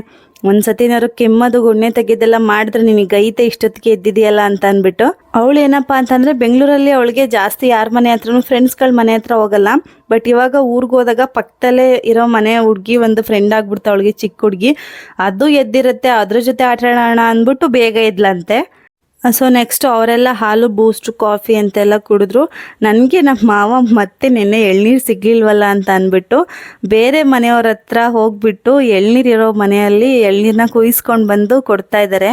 ಒಂದು ಸತಿನಾರು ಕೆಮ್ಮದು ಗುಣ್ಣೆ ತೆಗೆದೆಲ್ಲ ಮಾಡಿದ್ರೆ ನಿನಗೆ ಗೈತೆ ಇಷ್ಟೊತ್ತಿಗೆ ಎದ್ದಿದೆಯಲ್ಲ ಅಂತ ಅಂದ್ಬಿಟ್ಟು, ಅವಳು ಏನಪ್ಪ ಅಂತಂದ್ರೆ ಬೆಂಗಳೂರಲ್ಲಿ ಅವಳಿಗೆ ಜಾಸ್ತಿ ಯಾರ ಮನೆ ಹತ್ರನೂ ಫ್ರೆಂಡ್ಸ್ಗಳ ಮನೆ ಹತ್ರ ಹೋಗಲ್ಲ. ಬಟ್ ಇವಾಗ ಊರಿಗೆ ಹೋದಾಗ ಪಕ್ಕದಲ್ಲೇ ಇರೋ ಮನೆ ಹುಡುಗಿ ಒಂದು ಫ್ರೆಂಡ್ ಆಗ್ಬಿಡ್ತಾ, ಅವಳಿಗೆ ಚಿಕ್ಕ ಹುಡುಗಿ. ಅದು ಎದ್ದಿರುತ್ತೆ, ಅದ್ರ ಜೊತೆ ಆಟ ಆಡೋಣ ಅಂದ್ಬಿಟ್ಟು ಬೇಗ ಎದ್ಲಂತೆ. ಸೊ ನೆಕ್ಸ್ಟ್ ಅವರೆಲ್ಲ ಹಾಲು ಬೂಸ್ಟ್ ಕಾಫಿ ಅಂತೆಲ್ಲ ಕುಡಿದ್ರು. ನನಗೆ ನಮ್ಮ ಮಾವ ಮತ್ತೆ ನಿನ್ನೆ ಎಳ್ನೀರು ಸಿಗ್ಲಿಲ್ವಲ್ಲ ಅಂತ ಅಂದ್ಬಿಟ್ಟು ಬೇರೆ ಮನೆಯವ್ರ ಹತ್ರ ಹೋಗ್ಬಿಟ್ಟು ಎಳ್ನೀರಿರೋ ಮನೆಯಲ್ಲಿ ಎಳ್ನೀರನ್ನ ಕುಯಿಸ್ಕೊಂಡು ಬಂದು ಕೊಡ್ತಾ ಇದ್ದಾರೆ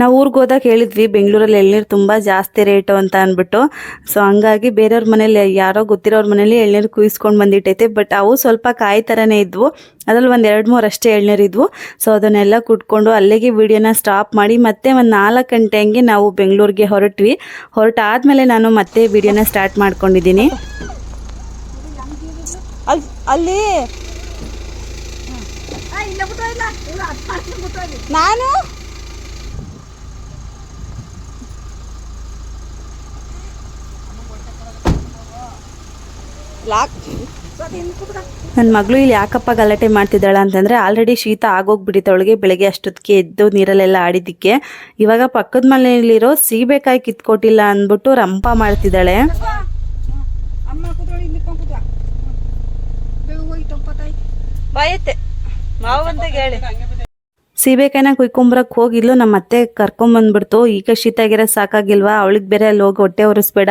ನಾವು ಊರಿಗೆ ಹೋದಾಗ ಹೇಳಿದ್ವಿ ಬೆಂಗಳೂರಲ್ಲಿ ಎಳ್ನೀರು ತುಂಬ ಜಾಸ್ತಿ ರೇಟು ಅಂತ ಅಂದ್ಬಿಟ್ಟು ಸೊ ಹಂಗಾಗಿ ಬೇರೆಯವ್ರ ಮನೇಲಿ ಯಾರೋ ಗೊತ್ತಿರೋರ ಮನೇಲಿ ಎಳ್ನೀರು ಕುಯಿಸ್ಕೊಂಡು ಬಂದಿಟ್ಟೈತೆ. ಬಟ್ ಅವು ಸ್ವಲ್ಪ ಕಾಯಿ ಥರನೇ ಇದ್ವು. ಅದ್ರಲ್ಲಿ ಒಂದು ಎರಡು ಮೂರು ಅಷ್ಟೇ ಎಳ್ನೀರು ಇದ್ವು. ಸೊ ಅದನ್ನೆಲ್ಲ ಕುಟ್ಕೊಂಡು ಅಲ್ಲಿಗೆ ವಿಡಿಯೋನ ಸ್ಟಾಪ್ ಮಾಡಿ ಮತ್ತೆ ಒಂದು ನಾಲ್ಕು ಗಂಟೆ ಹಂಗೆ ನಾವು ಬೆಂಗಳೂರಿಗೆ ಹೊರಟ್ವಿ. ಹೊರಟಾದ್ಮೇಲೆ ನಾನು ಮತ್ತೆ ವಿಡಿಯೋನ ಸ್ಟಾರ್ಟ್ ಮಾಡ್ಕೊಂಡಿದ್ದೀನಿ. ಅಲ್ಲಿ? ಅಲ್ಲಿ ಇಲ್ಲ ಬಿಟ್ಟು ಇಲ್ಲ ಇವ್ರು ಹತ್ತು ಮಾಡ್ಕೊಂಡು ಬಿಟ್ಟು ಹೋಗಿ ನಾನು ಲಾಕ್ ನನ್ನ ಮಗಳು ಇಲ್ಲಿ ಯಾಕಪ್ಪ ಗಲಾಟೆ ಮಾಡ್ತಿದ್ದಾಳ ಅಂತಂದ್ರೆ ಆಲ್ರೆಡಿ ಶೀತ ಆಗೋಗ್ಬಿಟ್ಟಿತ್ತು. ಅವಳಿಗೆ ಬೆಳಗ್ಗೆ ಅಷ್ಟೊತ್ತಿಗೆ ಎದ್ದು ನೀರಲ್ಲೆಲ್ಲ ಆಡಿದ್ದಕ್ಕೆ. ಇವಾಗ ಪಕ್ಕದ ಮನೆಯಲ್ಲಿರೋ ಸೀಬೆಕಾಯಿ ಕಿತ್ಕೊಟ್ಟಿಲ್ಲ ಅಂದ್ಬಿಟ್ಟು ರಂಪ ಮಾಡ್ತಿದ್ದಾಳೆ. ಸೀಬೆಕಾಯಿನ ಕುಯ್ಕೊಂಬರಕ್ ಹೋಗಿದ್ಲು ನಮ್ಮ ಅತ್ತೆ ಕರ್ಕೊಂಬಂದ್ಬಿಡ್ತು. ಈಗ ಶೀತ ಆಗಿರೋ ಸಾಕಾಗಿಲ್ವಾ? ಅವಳಿಗೆ ಬೇರೆ ಅಲ್ಲಿ ಹೋಗಿ ಹೊಟ್ಟೆ ಒರೆಸ್ಬೇಡ.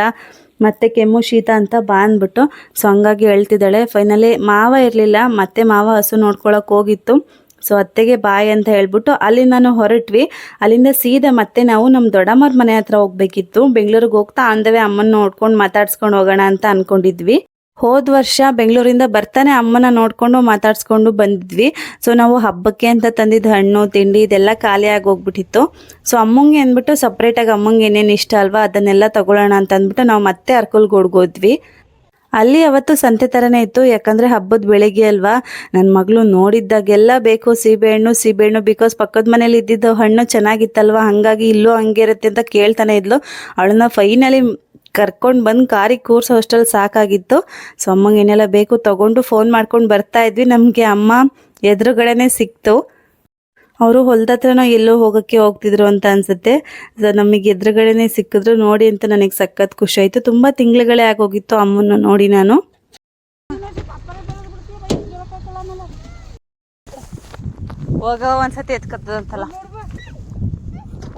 ಮತ್ತೆ ಕೆಮ್ಮು, ಶೀತ ಅಂತ ಬಾ ಅಂದ್ಬಿಟ್ಟು ಸೊ ಹಂಗಾಗಿ ಹೇಳ್ತಿದ್ದಾಳೆ. ಫೈನಲಿ ಮಾವ ಇರಲಿಲ್ಲ, ಮತ್ತೆ ಮಾವ ಹಸು ನೋಡ್ಕೊಳಕ್ ಹೋಗಿತ್ತು. ಸೊ ಅತ್ತೆಗೆ ಬಾಯ್ ಅಂತ ಹೇಳ್ಬಿಟ್ಟು ಅಲ್ಲಿಂದಾನು ಹೊರಟ್ವಿ. ಅಲ್ಲಿಂದ ಸೀದಾ ಮತ್ತೆ ನಾವು ನಮ್ಮ ದೊಡ್ಡಮ್ಮರ ಮನೆ ಹತ್ರ ಹೋಗ್ಬೇಕಿತ್ತು. ಬೆಂಗಳೂರಿಗೆ ಹೋಗ್ತಾ ಅಂದವೇ ಅಮ್ಮನ ನೋಡ್ಕೊಂಡು ಮಾತಾಡ್ಸ್ಕೊಂಡು ಹೋಗೋಣ ಅಂತ ಅನ್ಕೊಂಡಿದ್ವಿ. ಹೋದ ವರ್ಷ ಬೆಂಗಳೂರಿಂದ ಬರ್ತಾನೆ ಅಮ್ಮನ ನೋಡ್ಕೊಂಡು ಮಾತಾಡ್ಸ್ಕೊಂಡು ಬಂದಿದ್ವಿ ಸೊ ನಾವು ಹಬ್ಬಕ್ಕೆ ಅಂತ ತಂದಿದ್ದ ಹಣ್ಣು, ತಿಂಡಿ ಇದೆಲ್ಲ ಖಾಲಿಯಾಗಿ ಹೋಗ್ಬಿಟ್ಟಿತ್ತು. ಸೊ ಅಮ್ಮಂಗೆ ಅಂದ್ಬಿಟ್ಟು ಸಪ್ರೇಟಾಗಿ ಅಮ್ಮಂಗೆ ಏನೇನು ಇಷ್ಟ ಅಲ್ವಾ ಅದನ್ನೆಲ್ಲ ತಗೊಳ್ಳೋಣ ಅಂತ ಅಂದ್ಬಿಟ್ಟು ನಾವು ಮತ್ತೆ ಅರ್ಕಲ್ಗೋಡ್ಗೆ ಹೋದ್ವಿ. ಅಲ್ಲಿ ಅವತ್ತು ಸಂತೆ ಥರನೇ ಇತ್ತು. ಯಾಕಂದರೆ ಹಬ್ಬದ ಬೆಳಗ್ಗೆ ಅಲ್ವಾ ನನ್ನ ಮಗಳು ನೋಡಿದ್ದಾಗೆಲ್ಲ ಬೇಕು ಸೀಬೆಹಣ್ಣು ಸೀಬೆಹಣ್ಣು ಬಿಕಾಸ್ ಪಕ್ಕದ ಮನೇಲಿ ಇದ್ದಿದ್ದು ಹಣ್ಣು ಚೆನ್ನಾಗಿತ್ತಲ್ವಾ, ಹಾಗಾಗಿ ಇಲ್ಲೂ ಹಂಗೆ ಇರುತ್ತೆ ಅಂತ ಕೇಳ್ತಾನೆ ಇದ್ಲು. ಅವಳನ್ನ ಫೈನಲಿ ಕರ್ಕೊಂಡು ಬಂದು ಕಾರಿಗೆ ಕೂರ್ಸೋ ಅಷ್ಟರಲ್ಲಿ ಸಾಕಾಗಿತ್ತು. ಸೊ ಅಮ್ಮಂಗೆ ಏನೆಲ್ಲ ಬೇಕು ತಗೊಂಡು ಫೋನ್ ಮಾಡ್ಕೊಂಡು ಬರ್ತಾ ಇದ್ವಿ. ನಮಗೆ ಅಮ್ಮ ಎದುರುಗಡೆನೆ ಸಿಕ್ತು. ಅವರು ಹೊಲ್ದ ಹತ್ರನೋ ಎಲ್ಲೋ ಹೋಗೋಕ್ಕೆ ಹೋಗ್ತಿದ್ರು ಅಂತ ಅನ್ಸುತ್ತೆ. ನಮಗೆ ಎದುರುಗಡೆನೆ ಸಿಕ್ಕಿದ್ರು. ನೋಡಿ ಅಂತ ನನಗೆ ಸಖತ್ ಖುಷಿ ಆಯಿತು. ತುಂಬ ತಿಂಗಳುಗಳೇ ಆಗೋಗಿತ್ತು ಅಮ್ಮನ ನೋಡಿ ನಾನು. ಹೋಗ ಒಂದ್ಸತಿ ಎತ್ಕತ್ತದಂತಲ್ಲ.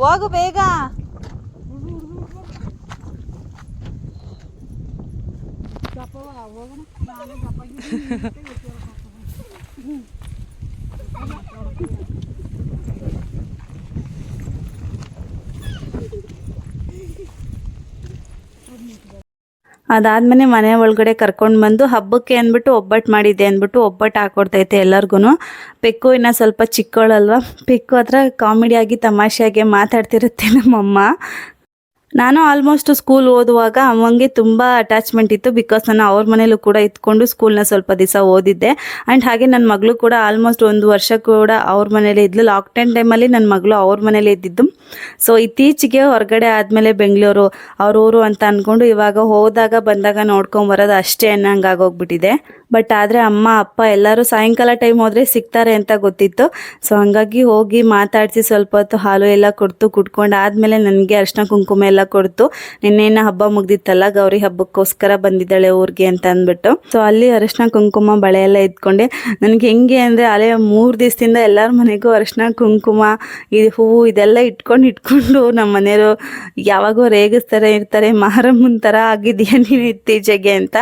ಹೋಗು ಬೇಗ. ಅದಾದ್ಮೇಲೆ ಮನೆ ಒಳಗಡೆ ಕರ್ಕೊಂಡು ಬಂದು ಹಬ್ಬಕ್ಕೆ ಅಂದ್ಬಿಟ್ಟು ಒಬ್ಬಟ್ಟು ಮಾಡಿದ್ದೆ ಅಂದ್ಬಿಟ್ಟು ಒಬ್ಬಟ್ಟು ಹಾಕೊಡ್ತೈತೆ ಎಲ್ಲರಿಗೂ ಪೆಕ್ಕು ಇನ್ನು ಸ್ವಲ್ಪ ಚಿಕ್ಕವಳಲ್ವ? ಪೆಕ್ಕು ಹತ್ರ ಕಾಮಿಡಿಯಾಗಿ ತಮಾಷೆಯಾಗಿ ಮಾತಾಡ್ತಿರುತ್ತೆ ನಮ್ಮಮ್ಮ. ನಾನು ಆಲ್ಮೋಸ್ಟ್ ಸ್ಕೂಲ್ ಓದುವಾಗ ಅಮ್ಮಂಗೆ ತುಂಬ ಅಟ್ಯಾಚ್ಮೆಂಟ್ ಇತ್ತು ಬಿಕಾಸ್ ನಾನು ಅವ್ರ ಮನೇಲೂ ಕೂಡ ಇದ್ಕೊಂಡು ಸ್ಕೂಲ್ನ ಸ್ವಲ್ಪ ದಿವಸ ಓದಿದ್ದೆ. ಆ್ಯಂಡ್ ಹಾಗೆ ನನ್ನ ಮಗಳು ಕೂಡ ಆಲ್ಮೋಸ್ಟ್ ಒಂದು ವರ್ಷ ಕೂಡ ಅವ್ರ ಮನೇಲೇ ಇದ್ಲು. ಲಾಕ್ಡೌನ್ ಟೈಮಲ್ಲಿ ನನ್ನ ಮಗಳು ಅವ್ರ ಮನೇಲೇ ಇದ್ದಿದ್ದು. ಸೊ ಇತ್ತೀಚೆಗೆ ಹೊರಗಡೆ ಆದಮೇಲೆ ಬೆಂಗಳೂರು ಅವ್ರ ಊರು ಅಂತ ಅಂದ್ಕೊಂಡು ಇವಾಗ ಹೋದಾಗ ಬಂದಾಗ ನೋಡ್ಕೊಂಬರೋದು ಅಷ್ಟೇ ಅನ್ನಂಗೆ ಆಗೋಗ್ಬಿಟ್ಟಿದೆ. ಬಟ್ ಆದರೆ ಅಮ್ಮ, ಅಪ್ಪ ಎಲ್ಲರೂ ಸಾಯಂಕಾಲ ಟೈಮ್ ಹೋದರೆ ಸಿಗ್ತಾರೆ ಅಂತ ಗೊತ್ತಿತ್ತು. ಸೊ ಹಂಗಾಗಿ ಹೋಗಿ ಮಾತಾಡಿಸಿ ಸ್ವಲ್ಪ ಹೊತ್ತು ಹಾಲು ಎಲ್ಲ ಕೊಡ್ತು, ಕುಡ್ಕೊಂಡು ಆದಮೇಲೆ ನನಗೆ ಅರ್ಶಿನ ಕುಂಕುಮ ಎಲ್ಲ ಕೊಡ್ತು. ನಿನ್ನೆನ ಹಬ್ಬ ಮುಗ್ದಿತ್ತಲ್ಲ, ಗೌರಿ ಹಬ್ಬಕ್ಕೋಸ್ಕರ ಬಂದಿದ್ದಾಳೆ ಊರಿಗೆ ಅಂತ ಅಂದ್ಬಿಟ್ಟು. ಸೊ ಅಲ್ಲಿ ಅರಿಶಿನ ಕುಂಕುಮ ಬಳೆ ಎಲ್ಲ ಇದ್ಕೊಂಡೆ ನನಗೆ ಹೆಂಗೆ ಅಂದರೆ ಅಲೆ ಮೂರು ದಿವಸದಿಂದ ಎಲ್ಲರ ಮನೆಗೂ ಅರಿಶಿನ ಕುಂಕುಮ, ಈ ಹೂವು ಇದೆಲ್ಲ ಇಟ್ಕೊಂಡು ಇಟ್ಕೊಂಡು ನಮ್ಮ ಮನೆಯವರು ಯಾವಾಗೋ ರೇಗಿಸ್ತಾರೆ, ಇರ್ತಾರೆ, ಮಾರಮ್ಮನ ಥರ ಆಗಿದೆಯಾ ನೀನು ಇತ್ತೀಚೆಗೆ ಅಂತ.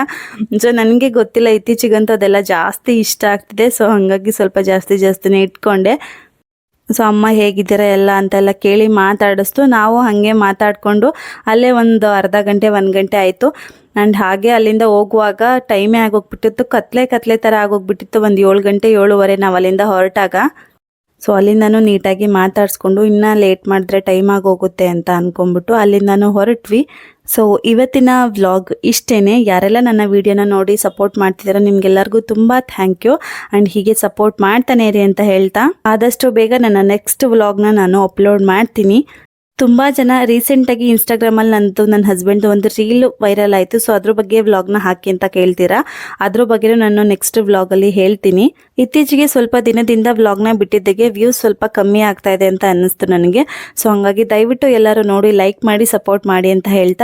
ಸೊ ನನಗೆ ಗೊತ್ತಿಲ್ಲ ಇತ್ತೀಚೆಗಂತೂ ಅದೆಲ್ಲ ಜಾಸ್ತಿ ಇಷ್ಟ ಆಗ್ತಿದೆ. ಸೊ ಹಾಗಾಗಿ ಸ್ವಲ್ಪ ಜಾಸ್ತಿ ಜಾಸ್ತಿನೇ ಇಟ್ಕೊಂಡೆ. ಸೊ ಅಮ್ಮ ಹೇಗಿದ್ದೀರ ಎಲ್ಲ ಅಂತೆಲ್ಲ ಕೇಳಿ ಮಾತಾಡಿಸ್ತು. ನಾವು ಹಾಗೆ ಮಾತಾಡಿಕೊಂಡು ಅಲ್ಲೇ ಒಂದು ಅರ್ಧ ಗಂಟೆ, ಒಂದು ಗಂಟೆ ಆಯಿತು. ಆ್ಯಂಡ್ ಹಾಗೆ ಅಲ್ಲಿಂದ ಹೋಗುವಾಗ ಟೈಮೇ ಆಗೋಗ್ಬಿಟ್ಟಿತ್ತು. ಕತ್ಲೆ ಕತ್ಲೆ ಥರ ಆಗೋಗ್ಬಿಟ್ಟಿತ್ತು. ಒಂದು ಏಳು ಗಂಟೆ, ಏಳುವರೆ ನಾವು ಅಲ್ಲಿಂದ ಹೊರಟಾಗ. ಸೊ ಅಲ್ಲಿಂದನೂ ನೀಟಾಗಿ ಮಾತಾಡಿಸ್ಕೊಂಡು ಇನ್ನೂ ಲೇಟ್ ಮಾಡಿದ್ರೆ ಟೈಮ್ ಆಗೋಗುತ್ತೆ ಅಂತ ಅಂದ್ಕೊಂಬಿಟ್ಟು ಅಲ್ಲಿಂದನೂ ಹೊರಟ್ವಿ. ಸೊ ಇವತ್ತಿನ ವ್ಲಾಗ್ ಇಷ್ಟೇ ಯಾರೆಲ್ಲ ನನ್ನ ವಿಡಿಯೋನ ನೋಡಿ ಸಪೋರ್ಟ್ ಮಾಡ್ತಿದ್ದೀರಾ, ನಿಮ್ಗೆಲ್ಲರಿಗೂ ತುಂಬ ಥ್ಯಾಂಕ್ ಯು ಆ್ಯಂಡ್ ಹೀಗೆ ಸಪೋರ್ಟ್ ಮಾಡ್ತಾನೆ ಇರಿ ಅಂತ ಹೇಳ್ತಾ, ಆದಷ್ಟು ಬೇಗ ನನ್ನ ನೆಕ್ಸ್ಟ್ ವ್ಲಾಗ್ನ ನಾನು ಅಪ್ಲೋಡ್ ಮಾಡ್ತೀನಿ. ತುಂಬ ಜನ ರೀಸೆಂಟಾಗಿ ಇನ್ಸ್ಟಾಗ್ರಾಮಲ್ಲಿ ನಂದು ನನ್ನ ಹಸ್ಬೆಂಡ್ದು ಒಂದು ರೀಲ್ ವೈರಲ್ ಆಯಿತು. ಸೊ ಅದ್ರ ಬಗ್ಗೆ ವ್ಲಾಗ್ನ ಹಾಕಿ ಅಂತ ಕೇಳ್ತೀರಾ? ಅದ್ರ ಬಗ್ಗೆ ನಾನು ನೆಕ್ಸ್ಟ್ ವ್ಲಾಗಲ್ಲಿ ಹೇಳ್ತೀನಿ. ಇತ್ತೀಚೆಗೆ ಸ್ವಲ್ಪ ದಿನದಿಂದ ವ್ಲಾಗ್ನ ಬಿಟ್ಟಿದ್ದಕ್ಕೆ ವ್ಯೂಸ್ ಸ್ವಲ್ಪ ಕಮ್ಮಿ ಆಗ್ತಾ ಇದೆ ಅಂತ ಅನ್ನಿಸ್ತು ನನಗೆ. ಸೊ ಹಂಗಾಗಿ ದಯವಿಟ್ಟು ಎಲ್ಲರೂ ನೋಡಿ ಲೈಕ್ ಮಾಡಿ ಸಪೋರ್ಟ್ ಮಾಡಿ ಅಂತ ಹೇಳ್ತಾ